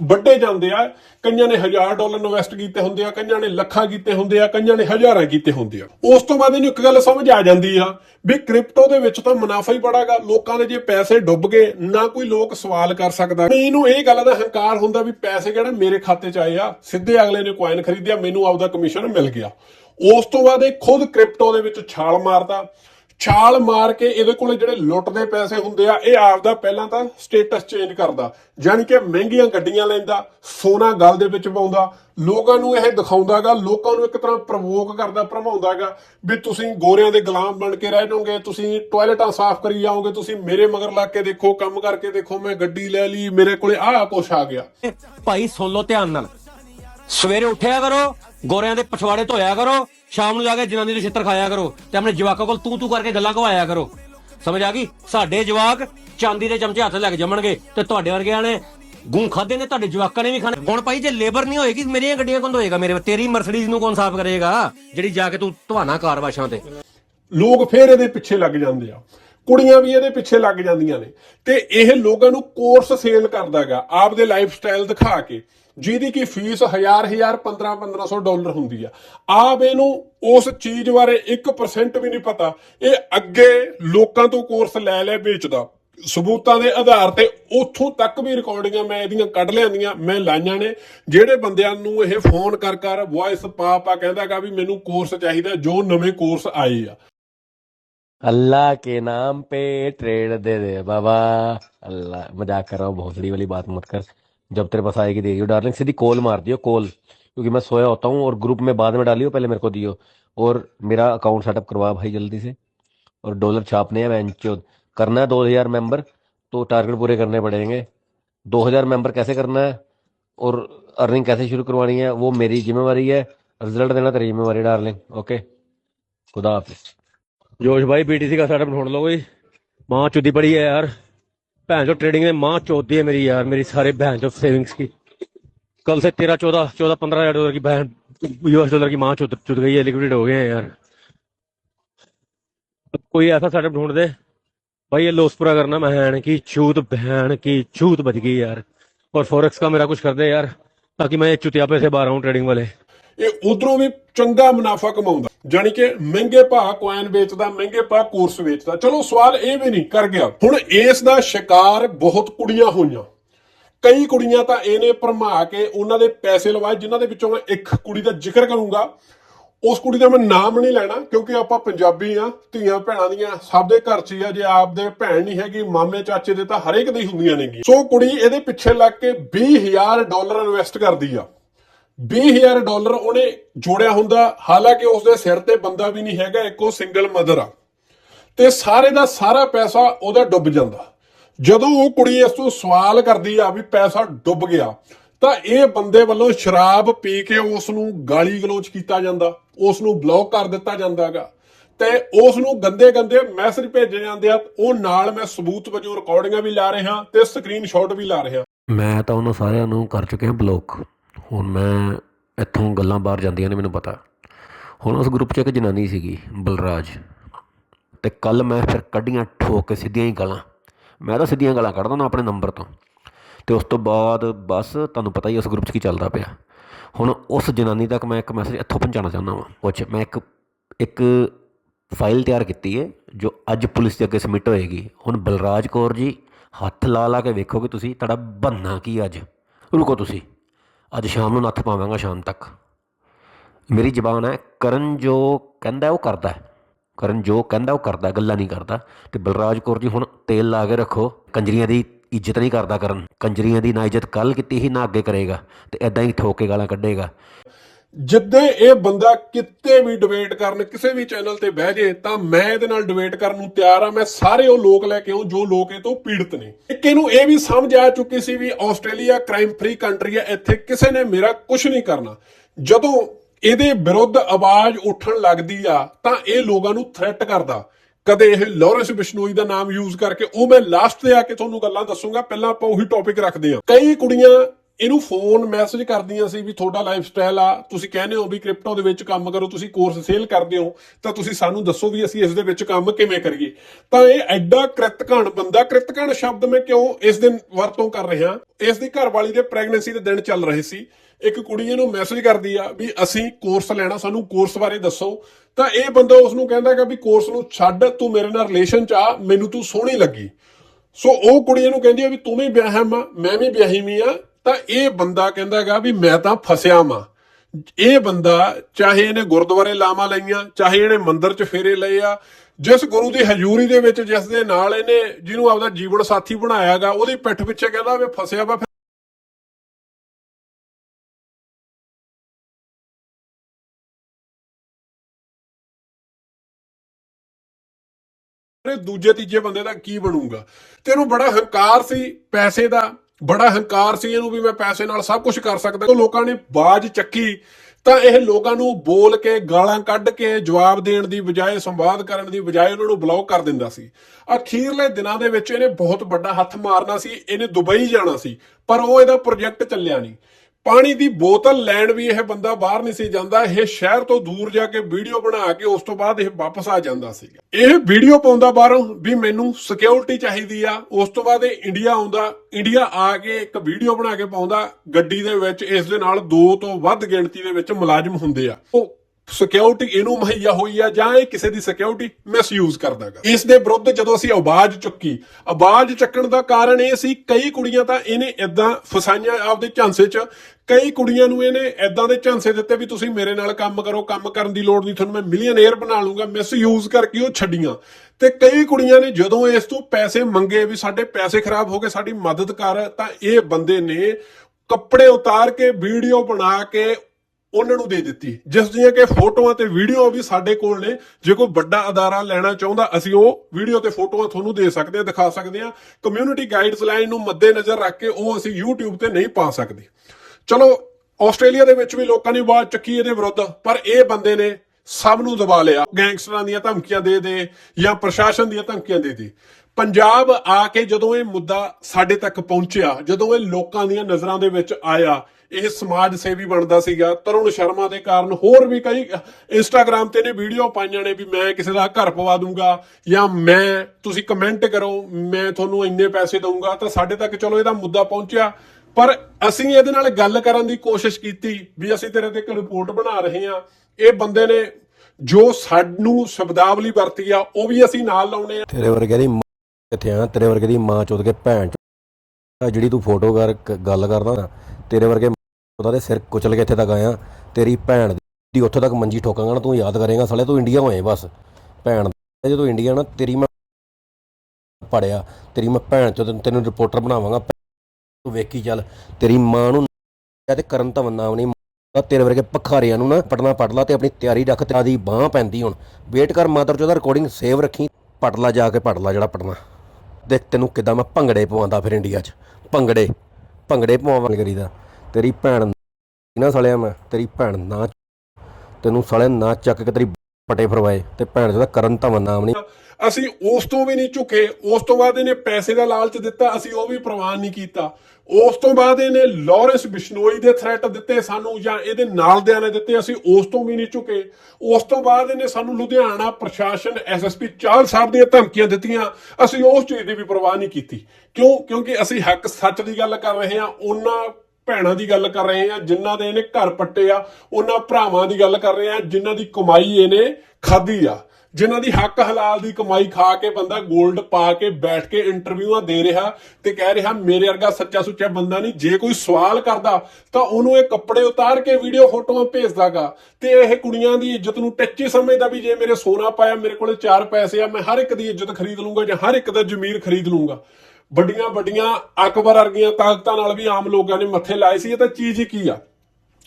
ਵੱਡੇ ਜਾਂਦੇ ਆ, ਕਈਆਂ ਨੇ 1000 ਡਾਲਰ ਇਨਵੈਸਟ ਕੀਤੇ ਹੁੰਦੇ ਆ, ਕਈਆਂ ਨੇ ਲੱਖਾਂ ਕੀਤੇ ਹੁੰਦੇ ਆ, ਕਈਆਂ ਨੇ ਹਜ਼ਾਰਾਂ ਕੀਤੇ ਹੁੰਦੇ ਆ। ਉਸ ਤੋਂ ਬਾਅਦ ਇਹਨੂੰ ਇੱਕ ਗੱਲ ਸਮਝ ਆ ਜਾਂਦੀ ਆ ਵੀ ਕ੍ਰਿਪਟੋ ਦੇ ਵਿੱਚ ਤਾਂ ਮੁਨਾਫਾ ਹੀ ਬੜਾਗਾ ਲੋਕਾਂ ਦੇ ਜੇ ਪੈਸੇ ਡੁੱਬ ਗਏ, ਨਾ ਕੋਈ ਲੋਕ ਸਵਾਲ ਕਰ ਸਕਦਾ। ਨਹੀਂ ਇਹਨੂੰ ਇਹ ਗੱਲ ਦਾ ਹੰਕਾਰ ਹੁੰਦਾ ਵੀ ਪੈਸੇ ਕਿਹੜਾ ਮੇਰੇ ਖਾਤੇ 'ਚ ਆਏ ਆ, ਸਿੱਧੇ ਅਗਲੇ ਨੇ ਕੁਆਇਨ ਖਰੀਦਿਆ, ਮੈਨੂੰ ਆਪਦਾ ਕਮਿਸ਼ਨ ਮਿਲ ਗਿਆ। ਉਸ ਤੋਂ ਬਾਅਦ ਇਹ ਖੁਦ ਕ੍ਰਿਪਟੋ ਦੇ ਵਿੱਚ ਛਾਲ ਮਾਰਦਾ ਛਾਲ ਮਾਰ ਕੇ ਇਹਦੇ ਕੋਲੇ ਜਿਹੜੇ ਲੁੱਟ ਦੇ ਪੈਸੇ ਹੁੰਦੇ ਆ, ਇਹ ਆਪਦਾ ਪਹਿਲਾਂ ਤਾਂ ਸਟੇਟਸ ਚੇਂਜ ਕਰਦਾ। ਯਾਨੀ ਕਿ ਮਹਿੰਗੀਆਂ ਗੱਡੀਆਂ ਲੈਂਦਾ, ਸੋਨਾ ਗਲ ਦੇ ਵਿੱਚ ਪਾਉਂਦਾ, ਲੋਕਾਂ ਨੂੰ ਇਹ ਦਿਖਾਉਂਦਾਗਾ, ਲੋਕਾਂ ਨੂੰ ਇੱਕ ਤਰ੍ਹਾਂ ਪ੍ਰਵੋਕ ਕਰਦਾ, ਭਰਮਾਉਂਦਾਗਾ ਵੀ ਤੁਸੀਂ ਗੋਰਿਆਂ ਦੇ ਗੁਲਾਮ ਬਣ ਕੇ ਰਹਿ ਜਾਓਗੇ, ਤੁਸੀਂ ਟਾਇਲਟਾਂ ਸਾਫ਼ ਕਰੀ ਜਾਓਗੇ, ਤੁਸੀਂ ਮੇਰੇ ਮਗਰ ਲੱਗ ਕੇ ਦੇਖੋ, ਕੰਮ ਕਰਕੇ ਦੇਖੋ, ਮੈਂ ਗੱਡੀ ਲੈ ਲਈ, ਮੇਰੇ ਕੋਲੇ ਆਹ ਕੁਛ ਆ ਗਿਆ। ਭਾਈ ਸੁਣ ਲਓ ਧਿਆਨ ਨਾਲ। ਸਵੇਰੇ ਉੱਠਿਆ ਕਰੋ ਗੋਰਿਆਂ ਦੇ ਪਛਵਾੜੇ ਧੋਇਆ ਕਰੋ, ਸ਼ਾਮ ਨੂੰ ਜਾ ਕੇ ਜਨਾਨੀ ਦੇ ਛਿੱਤਰ ਖਾਇਆ ਕਰੋ ਤੇ ਆਪਣੇ ਜਵਾਕਾਂ ਕੋਲ ਤੂੰ ਤੂੰ ਕਰਕੇ ਗੱਲਾਂ ਘਵਾਇਆ ਕਰੋ। ਸਮਝ ਆ ਗਈ? ਸਾਡੇ ਜਵਾਕ ਚਾਂਦੀ ਦੇ ਚਮਚੇ ਹੱਥ ਲੈ ਕੇ ਤੇ ਤੁਹਾਡੇ ਵਰਗਿਆਂ ਨੇ ਗੂੰ ਖਾਦੇ ਨੇ, ਤੁਹਾਡੇ ਜਵਾਕਾਂ ਨੇ ਵੀ ਖਾਣੇ। ਹੁਣ ਭਾਈ ਜੇ ਲੇਬਰ ਨਹੀਂ ਹੋਏਗੀ, ਮੇਰੀਆਂ ਗੱਡੀਆਂ ਕੌਣ ਧੋਏਗਾ? ਮੇਰੇ ਤੇਰੀ ਮਰਸੀਡੀਜ਼ ਨੂੰ ਕੌਣ ਸਾਫ਼ ਕਰੇਗਾ? ਜਿਹੜੀ ਜਾ ਕੇ ਤੂੰ ਧਵਾਨਾ ਕਾਰਵਾਸ਼ਾਂ ਤੇ। ਲੋਕ ਫੇਰ ਇਹਦੇ ਪਿੱਛੇ ਲੱਗ ਜਾਂਦੇ ਆ। ਕੁੜੀਆਂ ਵੀ ਇਹਦੇ ਪਿੱਛੇ ਲੱਗ ਜਾਂਦੀਆਂ ਨੇ। ਤੇ ਇਹ ਲੋਕਾਂ ਨੂੰ ਕੋਰਸ ਸੇਲ ਕਰਦਾਗਾ, ਆਪਦੇ ਲਾਈਫ ਸਟਾਈਲ ਦਿਖਾ ਕੇ। ਜਿਹਦੀ ਕੀ ਫੀਸ 1000 1000 15 1500 ਡਾਲਰ ਹੁੰਦੀ ਆ ਆਪ ਇਹਨੂੰ ਉਸ ਚੀਜ਼ ਬਾਰੇ 1% ਵੀ ਨਹੀਂ ਪਤਾ ਇਹ ਅੱਗੇ ਲੋਕਾਂ ਤੋਂ ਕੋਰਸ ਲੈ ਲੈ ਵੇਚਦਾ ਸਬੂਤਾਂ ਦੇ ਆਧਾਰ ਤੇ ਉੱਥੋਂ ਤੱਕ ਵੀ ਰਿਕਾਰਡਿੰਗਾਂ ਮੈਂ ਇਹਦੀਆਂ ਕੱਢ ਲਿਆਂਦੀਆਂ ਮੈਂ ਲਾਈਆਂ ਨੇ ਜਿਹੜੇ ਬੰਦਿਆਂ ਨੂੰ ਇਹ ਫੋਨ ਕਰ ਕਰ ਵੌਇਸ ਪਾ ਪਾ ਕਹਿੰਦਾਗਾ ਵੀ ਮੈਨੂੰ ਕੋਰਸ ਚਾਹੀਦਾ ਜੋ ਨਵੇਂ ਕੋਰਸ ਆਏ ਆ अल्लाह के नाम पे ट्रेड दे दे बाबा अल्लाह मजाक कर रहा हूँ भोसड़ी वाली बात मत कर जब तेरे पास आएगी दे दियो डार्लिंग सीधी कॉल मार दियो कॉल क्योंकि मैं सोया होता हूँ और ग्रुप में बाद में डालियो, पहले मेरे को दियो। और मेरा अकाउंट सेटअप करवा भाई जल्दी से। और डॉलर छापने हैं बेंचो करना है, दो हज़ार मेंबर तो टारगेट पूरे करने पड़ेंगे। दो हज़ार मेंबर कैसे करना है और अर्निंग कैसे शुरू करवानी है, वो मेरी जिम्मेवारी है। रिज़ल्ट देना तेरी जिम्मेवारी डार्लिंग ओके खुदा हाफिज। जोश भाई बीटीसी का सेटअप ढूंढ लो भाई माँ, चुदी पड़ी है यार। भैन जो ट्रेडिंग में माँ चौथी है मेरी यार मेरी सारे भैन जो सेविंग्स की कल से तेरह चौदह चौदह पंद्रह हज़ार डॉलर की बहन यूएस डॉलर की माँ चुद चुद गई है लिक्विडेट हो गए हैं यार अब कोई ऐसा सेटअप ढूंढ दे भाई ये लॉस पूरा करना बहन की चूत बहन की छूत बच गई यार और फॉरेक्स का मेरा कुछ कर दे यार ताकि मैं चुतिया पे से बाहर आऊँ ट्रेडिंग वाले ਇਹ ਉਧਰੋਂ ਵੀ ਚੰਗਾ ਮੁਨਾਫਾ ਕਮਾਉਂਦਾ। ਜਾਨੀ ਕਿ ਮਹਿੰਗੇ ਭਾਅ ਕੁਆਇਨ ਵੇਚਦਾ, ਮਹਿੰਗੇ ਭਾਅ ਕੋਰਸ ਵੇਚਦਾ। ਚਲੋ ਸਵਾਲ ਇਹ ਵੀ ਨਹੀਂ, ਕਰ ਗਿਆ। ਹੁਣ ਇਸ ਦਾ ਸ਼ਿਕਾਰ ਬਹੁਤ ਕੁੜੀਆਂ ਹੋਈਆਂ। ਕਈ ਕੁੜੀਆਂ ਤਾਂ ਇਹਨੇ ਭਰਮਾ ਕੇ ਉਹਨਾਂ ਦੇ ਪੈਸੇ ਲਵਾਏ, ਜਿਨ੍ਹਾਂ ਦੇ ਵਿੱਚੋਂ ਮੈਂ ਇੱਕ ਕੁੜੀ ਦਾ ਜ਼ਿਕਰ ਕਰੂੰਗਾ। ਉਸ ਕੁੜੀ ਦਾ ਮੈਂ ਨਾਮ ਨਹੀਂ ਲੈਣਾ, ਕਿਉਂਕਿ ਆਪਾਂ ਪੰਜਾਬੀ ਆ, ਧੀਆਂ ਭੈਣਾਂ ਦੀਆਂ, ਸਭ ਦੇ ਘਰ 'ਚ ਹੀ ਆ। ਜੇ ਆਪਦੇ ਭੈਣ ਨਹੀਂ ਹੈਗੀ, ਮਾਮੇ ਚਾਚੇ ਦੇ ਤਾਂ ਹਰੇਕ ਦੇ ਹੀ ਹੁੰਦੀਆਂ ਨੇਗੀਆਂ। ਸੋ ਕੁੜੀ ਇਹਦੇ ਪਿੱਛੇ ਲੱਗ ਕੇ 20000 ਡਾਲਰ ਇਨਵੈਸਟ ਕਰਦੀ ਆ। 20000 ਡਾਲਰ ਉਹਨੇ ਜੋੜਿਆ ਹੁੰਦਾ। ਹਾਲਾਂਕਿ ਉਸ ਦੇ ਸਿਰ ਤੇ ਬੰਦਾ ਵੀ ਨਹੀਂ ਹੈਗਾ, ਇੱਕੋ ਸਿੰਗਲ ਮਦਰ ਆ। ਤੇ ਸਾਰੇ ਦਾ ਸਾਰਾ ਪੈਸਾ ਉਹਦਾ ਡੁੱਬ ਜਾਂਦਾ। ਜਦੋਂ ਉਹ ਕੁੜੀ ਇਸ ਤੋਂ ਸਵਾਲ ਕਰਦੀ ਆ ਵੀ ਪੈਸਾ ਡੁੱਬ ਗਿਆ, ਤਾਂ ਇਹ ਬੰਦੇ ਵੱਲੋਂ ਸ਼ਰਾਬ ਪੀ ਕੇ ਉਸ ਨੂੰ ਗਾਲੀ ਗਲੋਚ ਕੀਤਾ ਜਾਂਦਾ। ਉਸ ਨੂੰ ਬਲੌਕ ਕਰ ਦਿੱਤਾ ਜਾਂਦਾਗਾ ਤੇ ਉਸ ਨੂੰ ਗੰਦੇ ਗੰਦੇ ਮੈਸੇਜ ਭੇਜੇ ਜਾਂਦੇ ਆ। ਉਹ ਨਾਲ ਮੈਂ ਸਬੂਤ ਵਜੋਂ ਰਿਕਾਰਡਿੰਗਾਂ ਵੀ ਲਾ ਰਿਹਾ ਤੇ ਸਕਰੀਨਸ਼ਾਟ ਵੀ ਲਾ ਰਿਹਾ। ਮੈਂ ਤਾਂ ਉਹਨਾਂ ਸਾਰਿਆਂ ਨੂੰ ਕਰ ਚੁੱਕਿਆ ਬਲੌਕ ਹੁਣ ਮੈਂ ਇੱਥੋਂ ਗੱਲਾਂ ਬਾਹਰ ਜਾਂਦੀਆਂ ਨੇ, ਮੈਨੂੰ ਪਤਾ। ਹੁਣ ਉਸ ਗਰੁੱਪ 'ਚ ਇੱਕ ਜਨਾਨੀ ਸੀਗੀ, ਬਲਰਾਜ। ਤੇ ਕੱਲ ਮੈਂ ਫਿਰ ਕੱਢੀਆਂ ਠੋਕ ਕੇ ਸਿੱਧੀਆਂ ਹੀ ਗਾਲਾਂ। ਮੈਂ ਤਾਂ ਸਿੱਧੀਆਂ ਗਾਲਾਂ ਕੱਢਦਾ ਨਾ ਆਪਣੇ ਨੰਬਰ ਤੋਂ। ਤੇ ਉਸ ਤੋਂ ਬਾਅਦ ਬਸ ਤੁਹਾਨੂੰ ਪਤਾ ਹੀ ਉਸ ਗਰੁੱਪ 'ਚ ਕੀ ਚੱਲਦਾ ਪਿਆ। ਹੁਣ ਉਸ ਜਨਾਨੀ ਤੱਕ ਮੈਂ ਇੱਕ ਮੈਸੇਜ ਇੱਥੋਂ ਪਹੁੰਚਾਉਣਾ ਚਾਹੁੰਦਾ ਵਾਂ। ਕੁਛ ਮੈਂ ਇੱਕ ਇੱਕ ਫਾਈਲ ਤਿਆਰ ਕੀਤੀ ਹੈ ਜੋ ਅੱਜ ਪੁਲਿਸ ਦੇ ਅੱਗੇ ਸਬਮਿਟ ਹੋਏਗੀ। ਹੁਣ ਬਲਰਾਜ ਕੌਰ ਜੀ, ਹੱਥ ਲਾ ਲਾ ਕੇ ਵੇਖੋਗੇ ਤੁਸੀਂ ਤੁਹਾਡਾ ਬੰਨਾ ਕੀ ਅੱਜ। ਰੁਕੋ ਤੁਸੀਂ। ਅੱਜ ਸ਼ਾਮ ਨੂੰ ਨੱਥ ਪਾਵਾਂਗਾ ਸ਼ਾਮ ਤੱਕ। ਮੇਰੀ ਜ਼ਬਾਨ ਹੈ, ਕਰਨ ਜੋ ਕਹਿੰਦਾ ਉਹ ਕਰਦਾ ਕਰਨ ਜੋ ਕਹਿੰਦਾ ਉਹ ਕਰਦਾ ਗੱਲਾਂ ਨਹੀਂ ਕਰਦਾ। ਤੇ ਬਲਰਾਜ ਕੌਰ ਜੀ ਹੁਣ ਤੇਲ ਲਾ ਕੇ ਰੱਖੋ, ਕੰਜਰੀਆਂ ਦੀ ਇੱਜ਼ਤ ਨਹੀਂ ਕਰਦਾ ਕਰਨ। ਕੰਜਰੀਆਂ ਦੀ ਨਾ ਇੱਜ਼ਤ ਕੱਲ ਕੀਤੀ ਹੀ ਨਾ ਅੱਗੇ ਕਰੇਗਾ। ਤੇ ਐਦਾਂ ਹੀ ਠੋਕ ਕੇ ਗਾਲਾਂ ਕੱਢੇਗਾ। ਜਿੱਦੇ ਇਹ ਬੰਦਾ ਕਿਤੇ ਵੀ ਡਿਬੇਟ ਕਰਨ, ਕਿਸੇ ਵੀ ਚੈਨਲ ਤੇ ਬਹਿ ਜੇ ਤਾਂ ਮੈਂ ਇਹਦੇ ਨਾਲ ਡਿਬੇਟ ਕਰਨ ਨੂੰ ਤਿਆਰ ਆ। ਮੈਂ ਸਾਰੇ ਉਹ ਲੋਕ ਲੈ ਕੇ ਆਉਂ ਜੋ ਲੋਕ ਇਹ ਤੋਂ ਪੀੜਤ ਨੇ। ਇੱਕ ਇਹਨੂੰ ਇਹ ਵੀ ਸਮਝ ਆ ਚੁੱਕੀ ਸੀ ਵੀ ਆਸਟ੍ਰੇਲੀਆ ਕ੍ਰਾਈਮ ਫ੍ਰੀ ਕੰਟਰੀ ਹੈ ਇੱਥੇ ਕਿਸੇ ਨੇ ਮੇਰਾ ਕੁਝ ਨਹੀਂ ਕਰਨਾ। ਜਦੋਂ ਇਹਦੇ ਵਿਰੁੱਧ ਆਵਾਜ਼ ਉੱਠਣ ਲੱਗਦੀ ਆ, ਤਾਂ ਇਹ ਲੋਕਾਂ ਨੂੰ ਥ੍ਰੈਟ ਕਰਦਾ। ਕਦੇ ਇਹ ਲਾਰੈਂਸ ਬਿਸ਼ਨੋਈ ਦਾ ਨਾਮ ਯੂਜ਼ ਕਰਕੇ, ਉਹ ਮੈਂ ਲਾਸਟ ਤੇ ਆ ਕੇ ਤੁਹਾਨੂੰ ਗੱਲਾਂ ਦੱਸੂਗਾ, ਪਹਿਲਾਂ ਆਪਾਂ ਉਹੀ ਟੌਪਿਕ ਰੱਖਦੇ ਹਾਂ ਕਈ ਕੁੜੀਆਂ ਇਹਨੂੰ ਫੋਨ ਮੈਸੇਜ ਕਰਦੀਆਂ ਸੀ ਵੀ ਤੁਹਾਡਾ ਲਾਈਫ ਸਟਾਈਲ ਆ, ਤੁਸੀਂ ਕਹਿੰਦੇ ਹੋ ਵੀ ਕ੍ਰਿਪਟੋ ਦੇ ਵਿੱਚ ਕੰਮ ਕਰੋ, ਤੁਸੀਂ ਕੋਰਸ ਸੇਲ ਕਰਦੇ ਹੋ, ਤਾਂ ਤੁਸੀਂ ਸਾਨੂੰ ਦੱਸੋ ਵੀ ਅਸੀਂ ਇਸ ਦੇ ਵਿੱਚ ਕੰਮ ਕਿਵੇਂ ਕਰੀਏ। ਤਾਂ ਇਹ ਐਡਾ ਕ੍ਰਿਤਕਣ ਬੰਦਾ ਕ੍ਰਿਤਕਣ ਸ਼ਬਦ ਮੈਂ ਕਿਉਂ ਇਸ ਦਿਨ ਵਰਤੋਂ ਕਰ ਰਿਹਾ? ਇਸ ਦੀ ਘਰਵਾਲੀ ਦੇ ਪ੍ਰੈਗਨੈਂਸੀ ਦੇ ਦਿਨ ਚੱਲ ਰਹੇ ਸੀ। ਇੱਕ ਕੁੜੀ ਇਹਨੂੰ ਮੈਸੇਜ ਕਰਦੀ ਆ ਵੀ ਅਸੀਂ ਕੋਰਸ ਲੈਣਾ, ਸਾਨੂੰ ਕੋਰਸ ਬਾਰੇ ਦੱਸੋ। ਤਾਂ ਇਹ ਬੰਦਾ ਉਸ ਨੂੰ ਕਹਿੰਦਾ ਹੈਗਾ ਵੀ ਕੋਰਸ ਨੂੰ ਛੱਡ, ਤੂੰ ਮੇਰੇ ਨਾਲ ਰਿਲੇਸ਼ਨ ਚ ਆ, ਮੈਨੂੰ ਤੂੰ ਸੋਹਣੀ ਲੱਗੀ। ਸੋ ਉਹ ਕੁੜੀ ਇਹਨੂੰ ਕਹਿੰਦੀ ਆ ਵੀ ਤੂੰ ਵੀ ਵਿਆਹਿਆ ਆ ਮੈਂ ਵੀ ਵਿਆਹੀਮੀ ਆ ਤਾਂ ਇਹ ਬੰਦਾ ਕਹਿੰਦਾ ਹੈਗਾ ਵੀ ਮੈਂ ਤਾਂ ਫਸਿਆ ਮਾਂ ਇਹ ਬੰਦਾ ਚਾਹੇ ਇਹਨੇ ਗੁਰਦੁਆਰੇ ਲਾਵਾਂ ਲਈਆਂ, ਚਾਹੇ ਇਹਨੇ ਮੰਦਿਰ 'ਚ ਫੇਰੇ ਲਏ ਆ, ਜਿਸ ਗੁਰੂ ਦੀ ਹਜ਼ੂਰੀ ਦੇ ਵਿੱਚ ਜਿਸ ਦੇ ਨਾਲ ਇਹਨੇ ਜਿਹਨੂੰ ਆਪਦਾ ਜੀਵਨ ਸਾਥੀ ਬਣਾਇਆਗਾ ਉਹਦੀ ਪਿੱਠ ਪਿੱਛੇ ਕਹਿੰਦਾ ਵੀ ਫਸਿਆ ਵਾ ਦੂਜੇ ਤੀਜੇ ਬੰਦੇ ਦਾ ਕੀ ਬਣੂਗਾ? ਤੇ ਇਹਨੂੰ ਬੜਾ ਹੰਕਾਰ ਸੀ ਪੈਸੇ ਦਾ। ਬੜਾ ਹੰਕਾਰ ਸੀ ਇਹਨੂੰ ਵੀ ਮੈਂ ਪੈਸੇ ਨਾਲ ਸਭ ਕੁਝ ਕਰ ਸਕਦਾ। ਉਹ ਲੋਕਾਂ ਨੇ ਬਾਜ ਚੱਕੀ। ਤਾਂ ਇਹ ਲੋਕਾਂ ਨੂੰ ਬੋਲ ਕੇ ਗਾਲਾਂ ਕੱਢ ਕੇ ਜਵਾਬ ਦੇਣ ਦੀ ਬਜਾਏ, ਸੰਵਾਦ ਕਰਨ ਦੀ ਬਜਾਏ ਉਹਨਾਂ ਨੂੰ ਬਲੌਕ ਕਰ ਦਿੰਦਾ ਸੀ। ਅਖੀਰਲੇ ਦਿਨਾਂ ਦੇ ਵਿੱਚ ਇਹਨੇ ਬਹੁਤ ਵੱਡਾ ਹੱਥ ਮਾਰਨਾ ਸੀ, ਇਹਨੇ ਦੁਬਈ ਜਾਣਾ ਸੀ, ਪਰ ਉਹ ਇਹਦਾ ਪ੍ਰੋਜੈਕਟ ਚੱਲਿਆ ਨਹੀਂ। ਪਾਣੀ ਦੀ ਬੋਤਲ ਲੈਣ ਵੀ ਇਹ ਬੰਦਾ ਬਾਹਰ ਨਹੀਂ ਸੀ ਜਾਂਦਾ, ਇਹ ਸ਼ਹਿਰ ਤੋਂ ਦੂਰ ਜਾ ਕੇ ਵੀਡੀਓ ਬਣਾ ਕੇ ਉਸ ਤੋਂ ਬਾਅਦ ਇਹ ਵਾਪਸ ਆ ਜਾਂਦਾ ਸੀ। ਇਹ ਵੀਡੀਓ ਪਾਉਂਦਾ ਬਾਹਰੋਂ ਵੀ ਮੈਨੂੰ ਸਿਕਿਉਰਿਟੀ ਚਾਹੀਦੀ ਆ, ਉਸ ਤੋਂ ਬਾਅਦ ਇਹ ਇੰਡੀਆ ਆਉਂਦਾ ਇੰਡੀਆ ਆ ਕੇ ਇੱਕ ਵੀਡੀਓ ਬਣਾ ਕੇ ਪਾਉਂਦਾ, ਗੱਡੀ ਦੇ ਵਿੱਚ ਇਸ ਦੇ ਨਾਲ ਦੋ ਤੋਂ ਵੱਧ ਗਿਣਤੀ ਦੇ ਵਿੱਚ ਮੁਲਾਜ਼ਮ ਹੁੰਦੇ ਆ। ਉਹ ਸਿਕਿਉਰਿਟੀ ਇਹਨੂੰ ਮੁਹੱਈਆ ਹੋਈ ਆ ਜਾਂ ਇਹ ਕਿਸੇ ਦੀ ਸਿਕਿਉਰਿਟੀ ਮਿਸਯੂਜ਼ ਕਰਦਾਗਾ। ਇਸ ਦੇ ਵਿਰੁੱਧ ਜਦੋਂ ਅਸੀਂ ਆਵਾਜ਼ ਚੁੱਕੀ, ਆਵਾਜ਼ ਚੱਕਣ ਦਾ ਕਾਰਨ ਇਹ ਸੀ, ਕਈ ਕੁੜੀਆਂ ਤਾਂ ਇਹਨੇ ਇਦਾਂ ਫਸਾਈਆਂ ਆਪਦੇ ਝਾਂਸੇ 'ਚ, ਕਈ ਕੁੜੀਆਂ ਨੂੰ ਇਹਨੇ ਇਦਾਂ ਦੇ ਝਾਂਸੇ ਦਿੱਤੇ ਵੀ ਤੁਸੀਂ ਮੇਰੇ ਨਾਲ ਕੰਮ ਕਰੋ, ਕੰਮ ਕਰਨ ਦੀ ਲੋੜ ਨਹੀਂ, ਤੁਹਾਨੂੰ ਮੈਂ ਮਿਲੀਅਨੇਅਰ ਬਣਾ ਲੂੰਗਾ ਮਿਸਯੂਜ਼ ਕਰਕੇ ਉਹ ਛੱਡੀਆਂ। ਤੇ ਕਈ ਕੁੜੀਆਂ ਨੇ ਜਦੋਂ ਇਸ ਤੋਂ ਪੈਸੇ ਮੰਗੇ ਵੀ ਸਾਡੇ ਪੈਸੇ ਖਰਾਬ ਹੋ ਗਏ, ਸਾਡੀ ਮਦਦ ਕਰ, ਤਾਂ ਇਹ ਬੰਦੇ ਨੇ ਕੱਪੜੇ ਉਤਾਰ ਕੇ ਵੀਡੀਓ ਬਣਾ ਕੇ ਉਹਨਾਂ ਨੂੰ ਦੇ ਦਿੱਤੀ। ਜਿਸ ਦੀਆਂ ਕਿ ਫੋਟੋਆਂ ਤੇ ਵੀਡੀਓ ਵੀ ਸਾਡੇ ਕੋਲ ਨੇ। ਜੇ ਕੋਈ ਵੱਡਾ ਅਦਾਰਾ ਲੈਣਾ ਚਾਹੁੰਦਾ, ਅਸੀਂ ਉਹ ਵੀਡੀਓ ਤੇ ਫੋਟੋਆਂ ਤੁਹਾਨੂੰ ਦੇ ਸਕਦੇ ਹਾਂ ਦਿਖਾ ਸਕਦੇ ਹਾਂ ਕਮਿਊਨਿਟੀ ਗਾਈਡਸ ਲਾਈਨ ਨੂੰ ਮੱਦੇਨਜ਼ਰ ਰੱਖ ਕੇ ਉਹ ਅਸੀਂ YouTube ਤੇ ਨਹੀਂ ਪਾ ਸਕਦੇ। ਚਲੋ, ਆਸਟ੍ਰੇਲੀਆ ਦੇ ਵਿੱਚ ਵੀ ਲੋਕਾਂ ਨੇ ਆਵਾਜ਼ ਚੱਕੀ ਇਹਦੇ ਵਿਰੁੱਧ, ਪਰ ਇਹ ਬੰਦੇ ਨੇ ਸਭ ਨੂੰ ਦਬਾ ਲਿਆ। ਗੈਂਗਸਟਰਾਂ ਦੀਆਂ ਧਮਕੀਆਂ ਦੇ ਦੇ ਜਾਂ ਪ੍ਰਸ਼ਾਸਨ ਦੀਆਂ ਧਮਕੀਆਂ ਦੇ ਦੇ। ਪੰਜਾਬ ਆ ਕੇ ਜਦੋਂ ਇਹ ਮੁੱਦਾ ਸਾਡੇ ਤੱਕ ਪਹੁੰਚਿਆ, ਜਦੋਂ ਇਹ ਲੋਕਾਂ ਦੀਆਂ ਨਜ਼ਰਾਂ ਦੇ ਵਿੱਚ ਆਇਆ ਇਹ ਸਮਾਜ ਸੇਵੀ ਬਣਦਾ ਸੀਗਾ। ਤਰੁਣ ਸ਼ਰਮਾ ਦੇ ਕਾਰਨ ਹੋਰ ਵੀ ਕਈ ਇੰਸਟਾਗ੍ਰam ਤੇ ਨੇ ਵੀਡੀਓ ਪਾਈਆਂ ਨੇ ਵੀ ਮੈਂ ਕਿਸੇ ਦਾ ਘਰ ਪਵਾ ਦੂੰਗਾ ਜਾਂ ਮੈਂ, ਤੁਸੀਂ ਕਮੈਂਟ ਕਰੋ, ਮੈਂ ਤੁਹਾਨੂੰ ਇੰਨੇ ਪੈਸੇ ਦਊਂਗਾ। ਤਾਂ ਸਾਡੇ ਤੱਕ ਚਲੋ ਇਹਦਾ ਮੁੱਦਾ ਪਹੁੰਚਿਆ। ਪਰ ਅਸੀਂ ਇਹਦੇ ਨਾਲ ਗੱਲ ਕਰਨ ਦੀ ਕੋਸ਼ਿਸ਼ ਕੀਤੀ ਵੀ ਅਸੀਂ ਤੇਰੇ ਤੇ ਇੱਕ ਰਿਪੋਰਟ ਬਣਾ ਰਹੇ ਹਾਂ। ਇਹ ਬੰਦੇ ਨੇ ਜੋ ਸਾਨੂੰ ਸ਼ਬਦਾਵਲੀ ਵਰਤੀ ਆ, ਉਹ ਵੀ ਅਸੀਂ ਨਾਲ ਲਾਉਣੇ ਆ। ਤੇਰੇ ਵਰਗੇ ਦੀ ਮਾਂ ਕਿੱਥੇ ਆ? ਤੇਰੇ ਵਰਗੇ ਦੀ ਮਾਂ ਚੋਦ ਕੇ ਭੈਣ ਜਿਹੜੀ ਤੂੰ ਫੋਟੋ ਕਰ ਗੱਲ ਕਰਦਾ ਨਾ, ਤੇਰੇ ਵਰਗੇ ਉਹਦਾ ਦੇ ਸਿਰ ਕੁਚਲ ਕੇ ਇੱਥੇ ਤੱਕ ਆਇਆ। ਤੇਰੀ ਭੈਣ ਦੀ ਉੱਥੇ ਤੱਕ ਮੰਜੀ ਠੋਕਾਂਗਾ ਨਾ, ਤੂੰ ਯਾਦ ਕਰੇਗਾ, ਸਾਲੇ ਤੂੰ ਇੰਡੀਆ ਹੋਏ ਬਸ। ਭੈਣ ਦਾ ਜਦੋਂ ਇੰਡੀਆ ਨਾ, ਤੇਰੀ ਮੈਂ ਪੜਿਆ, ਤੇਰੀ ਮੈਂ ਭੈਣ ਚੋਦ ਤੈਨੂੰ- ਰਿਪੋਰਟਰ ਬਣਾਵਾਂਗਾ। ਤੂੰ ਵੇਖੀ ਚੱਲ, ਤੇਰੀ ਮਾਂ ਨੂੰ ਤੇ ਕਰਨ ਤਾਂ ਨਾਮ ਨਹੀਂ ਤੇਰੇ ਵਰਗੇ ਪਖਾਰਿਆਂ ਨੂੰ ਨਾ ਪੜਨਾ ਪੜ ਲਾ ਤੇ ਆਪਣੀ ਤਿਆਰੀ ਰੱਖ ਤੇ ਆਦੀ ਬਾਹ ਪੈਂਦੀ ਹੁਣ। ਵੇਟ ਕਰ ਮਾਦਰ ਚੋਦਾ ਰਿਕਾਰਡਿੰਗ ਸੇਵ ਰੱਖੀ ਪੜ ਲਾ ਜਾ ਕੇ ਪੜ ਲਾ ਜਿਹੜਾ ਪੜਨਾ ਦੇਖ ਤੈਨੂੰ ਕਿਦਾਂ ਮੈਂ ਭੰਗੜੇ ਪਵਾਉਂਦਾ ਫਿਰ ਇੰਡੀਆ 'ਚ। ਭੰਗੜੇ ਭੰਗੜੇ ਪਵਾਵਾਂ ਕਰੀਦਾ। ਤੇਰੀ ਭੈਣ ਨਾ ਸਾਲਿਆ ਮੈਂ, ਤੇਰੀ ਭੈਣ ਨਾ ਤੈਨੂੰ ਸਾਲੇ ਨਾ ਚੱਕ ਕੇ ਤੇਰੀ ਪਟੇ ਫਰਵਾਏ ਤੇ ਭੈਣ ਦਾ ਕਰਨ ਧਵਨ ਨਾਮ ਨਹੀਂ ਅਸੀਂ ਉਸ ਤੋਂ ਵੀ ਨਹੀਂ ਝੁਕੇ, ਉਸ ਤੋਂ ਬਾਅਦ ਇਹਨੇ ਪੈਸੇ ਦਾ ਲਾਲਚ ਦਿੱਤਾ, ਅਸੀਂ ਉਹ ਵੀ ਪ੍ਰਵਾਨ ਨਹੀਂ ਕੀਤਾ। ਉਸ ਤੋਂ ਬਾਅਦ ਇਹਨੇ ਲਾਰੈਂਸ ਬਿਸ਼ਨੋਈ ਦੇ ਥ੍ਰੈਟ ਦਿੱਤੇ ਸਾਨੂੰ ਜਾਂ ਇਹਦੇ ਨਾਲ ਦਿਆਂ ਨੇ ਦਿੱਤੇ, ਅਸੀਂ ਉਸ ਤੋਂ ਵੀ ਨਹੀਂ ਝੁਕੇ। ਉਸ ਤੋਂ ਬਾਅਦ ਇਹਨੇ ਸਾਨੂੰ ਲੁਧਿਆਣਾ ਪ੍ਰਸ਼ਾਸਨ ਐਸਐਸਪੀ ਚਾਹਲ ਸਾਹਿਬ ਦੀਆਂ ਧਮਕੀਆਂ ਦਿੱਤੀਆਂ, ਅਸੀਂ ਉਸ ਚੀਜ਼ ਦੀ ਵੀ ਪ੍ਰਵਾਹ ਨਹੀਂ ਕੀਤੀ। ਕਿਉਂ? ਕਿਉਂਕਿ ਅਸੀਂ ਹੱਕ ਸੱਚ ਦੀ ਗੱਲ ਕਰ ਰਹੇ ਹਾਂ, ਉਹਨਾਂ ਭੈਣਾਂ ਦੀ ਗੱਲ ਕਰ ਰਹੇ ਆ, ਜਿਨ੍ਹਾਂ ਦੇ ਇਹਨੇ ਘਰ ਪੱਟੇ ਆ, ਉਹਨਾਂ ਭਰਾਵਾਂ ਦੀ ਗੱਲ ਕਰ ਰਹੇ ਆ, ਜਿਨ੍ਹਾਂ ਦੀ ਕਮਾਈ ਇਹਨੇ ਖਾਧੀ ਆ। ਜਿਨ੍ਹਾਂ ਦੀ ਹੱਕ ਹਲਾਲ ਦੀ ਕਮਾਈ ਖਾ ਕੇ ਬੰਦਾ 골ਡ ਪਾ ਕੇ ਬੈਠ ਕੇ ਇੰਟਰਵਿਊਆਂ ਦੇ ਰਿਹਾ ਤੇ ਕਹਿ ਰਿਹਾ, ਮੇਰੇ ਵਰਗਾ ਸੱਚਾ ਸੁੱਚਾ ਬੰਦਾ ਨਹੀਂ, ਜੇ ਕੋਈ ਸਵਾਲ ਕਰਦਾ, ਤਾਂ ਉਹਨੂੰ ਇਹ ਕੱਪੜੇ ਉਤਾਰ ਕੇ ਵੀਡੀਓ ਫੋਟੋਆਂ ਭੇਜਦਾਗਾ। ਤੇ ਇਹ ਕੁੜੀਆਂ ਦੀ ਇੱਜ਼ਤ ਨੂੰ ਟੱਚੀ ਸਮਝਦਾ ਵੀ ਜੇ ਮੇਰੇ ਸੋਨਾ ਪਾਇਆ, ਮੇਰੇ ਕੋਲ ਚਾਰ ਪੈਸੇ ਆ, ਮੈਂ ਹਰ ਇੱਕ ਦੀ ਇੱਜ਼ਤ ਖਰੀਦ ਲੂੰਗਾ ਜਾਂ ਹਰ ਇੱਕ ਦਾ ਜ਼ਮੀਰ ਖਰੀਦ ਲੂੰਗਾ। ਵੱਡੀਆਂ ਵੱਡੀਆਂ ਅਕਬਰ ਵਰਗੀਆਂ ਤਾਕਤਾਂ ਨਾਲ ਵੀ ਆਮ ਲੋਕਾਂ ਨੇ ਮੱਥੇ ਲਾਏ ਸੀ, ਇਹ ਤਾਂ ਚੀਜ਼ ਹੀ ਕੀ ਆ?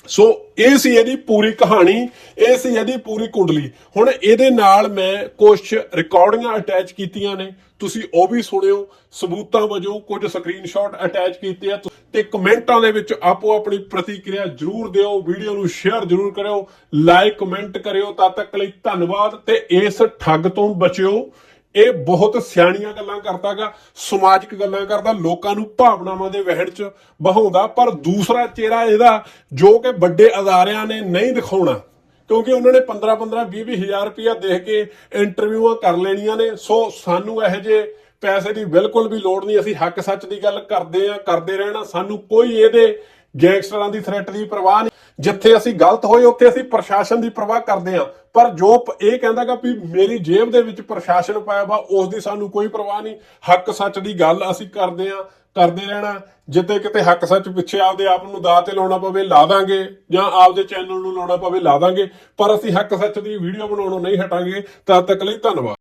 ਸੋ ਇਹ ਸੀ ਇਹਦੀ ਪੂਰੀ ਕਹਾਣੀ, ਇਹ ਸੀ ਇਹਦੀ ਪੂਰੀ ਕੁੰਡਲੀ। ਹੁਣ ਇਹਦੇ ਨਾਲ ਮੈਂ ਕੁਝ ਰਿਕਾਰਡਿੰਗਾਂ ਅਟੈਚ ਕੀਤੀਆਂ ਨੇ, ਤੁਸੀਂ ਉਹ ਵੀ ਸੁਣਿਓ, ਸਬੂਤਾਂ ਵਜੋਂ ਕੁਝ ਸਕਰੀਨਸ਼ਾਟ ਅਟੈਚ ਕੀਤੇ ਆ ਤੇ ਕਮੈਂਟਾਂ ਦੇ ਵਿੱਚ ਆਪੋ ਆਪਣੀ ਪ੍ਰਤੀਕਿਰਿਆ ਜਰੂਰ ਦਿਓ, ਵੀਡੀਓ ਨੂੰ ਸ਼ੇਅਰ ਜਰੂਰ ਕਰਿਓ ਲਾਈਕ ਕਮੈਂਟ ਕਰਿਓ, ਤਦ ਤੱਕ ਲਈ ਧੰਨਵਾਦ, ਤੇ ਇਸ ਠੱਗ ਤੋਂ ਬਚਿਓ। ਇਹ ਬਹੁਤ ਸਿਆਣੀਆਂ ਗੱਲਾਂ ਕਰਦਾਗਾ, ਸਮਾਜਿਕ ਗੱਲਾਂ ਕਰਦਾ, ਲੋਕਾਂ ਨੂੰ ਭਾਵਨਾਵਾਂ ਦੇ ਵਹਿਣ 'ਚ ਬਹਾਉਂਦਾ ਪਰ ਦੂਸਰਾ ਚਿਹਰਾ ਇਹਦਾ ਜੋ ਕਿ ਵੱਡੇ ਅਦਾਰਿਆਂ ਨੇ ਨਹੀਂ ਦਿਖਾਉਣਾ, ਕਿਉਂਕਿ ਉਹਨਾਂ ਨੇ 15 15 20 20 ਹਜ਼ਾਰ ਰੁਪਇਆ ਦੇ ਕੇ ਇੰਟਰਵਿਊਆਂ ਕਰ ਲੈਣੀਆਂ ਨੇ, ਸੋ ਸਾਨੂੰ ਇਹੋ ਜੇ ਪੈਸੇ ਦੀ ਬਿਲਕੁਲ ਵੀ ਲੋੜ ਨਹੀਂ, ਅਸੀਂ ਹੱਕ ਸੱਚ ਦੀ ਗੱਲ ਕਰਦੇ ਆ ਕਰਦੇ ਰਹਿਣਾ, ਸਾਨੂੰ ਕੋਈ ਇਹਦੇ ਗੈਂਗਸਟਰਾਂ ਦੀ ਥ੍ਰੈਟ ਦੀ ਪਰਵਾਹ ਨਹੀਂ। ਜਿੱਥੇ ਅਸੀਂ ਗਲਤ ਹੋਏ, ਉੱਥੇ ਅਸੀਂ ਪ੍ਰਸ਼ਾਸਨ ਦੀ ਪਰਵਾਹ ਕਰਦੇ ਹਾਂ। ਪਰ ਜੋ ਪ- ਇਹ ਕਹਿੰਦਾਗਾ ਵੀ ਮੇਰੀ ਜੇਬ ਦੇ ਵਿੱਚ ਪ੍ਰਸ਼ਾਸਨ ਪਾਇਆ ਵਾ ਉਸ ਦੀ ਸਾਨੂੰ ਕੋਈ ਪਰਵਾਹ ਨਹੀਂ। ਹੱਕ ਸੱਚ ਦੀ ਗੱਲ ਅਸੀਂ ਕਰਦੇ ਹਾਂ, ਕਰਦੇ ਰਹਿਣਾ। ਜਿੱਤੇ ਕਿਤੇ ਹੱਕ ਸੱਚ ਪਿੱਛੇ ਆਪਦੇ ਆਪ ਨੂੰ ਦਾਅ ਤੇ ਲਾਉਣਾ ਪਵੇ, ਲਾ ਦਾਂਗੇ। ਜਾਂ ਆਪਦੇ ਚੈਨਲ ਨੂੰ ਲਾਉਣਾ ਪਵੇ, ਲਾ ਦਾਂਗੇ। ਪਰ ਅਸੀਂ ਹੱਕ ਸੱਚ ਦੀ ਵੀਡੀਓ ਬਣਾਉਣੋਂ ਨਹੀਂ ਹਟਾਂਗੇ, ਤਦ ਤੱਕ ਲਈ ਧੰਨਵਾਦ।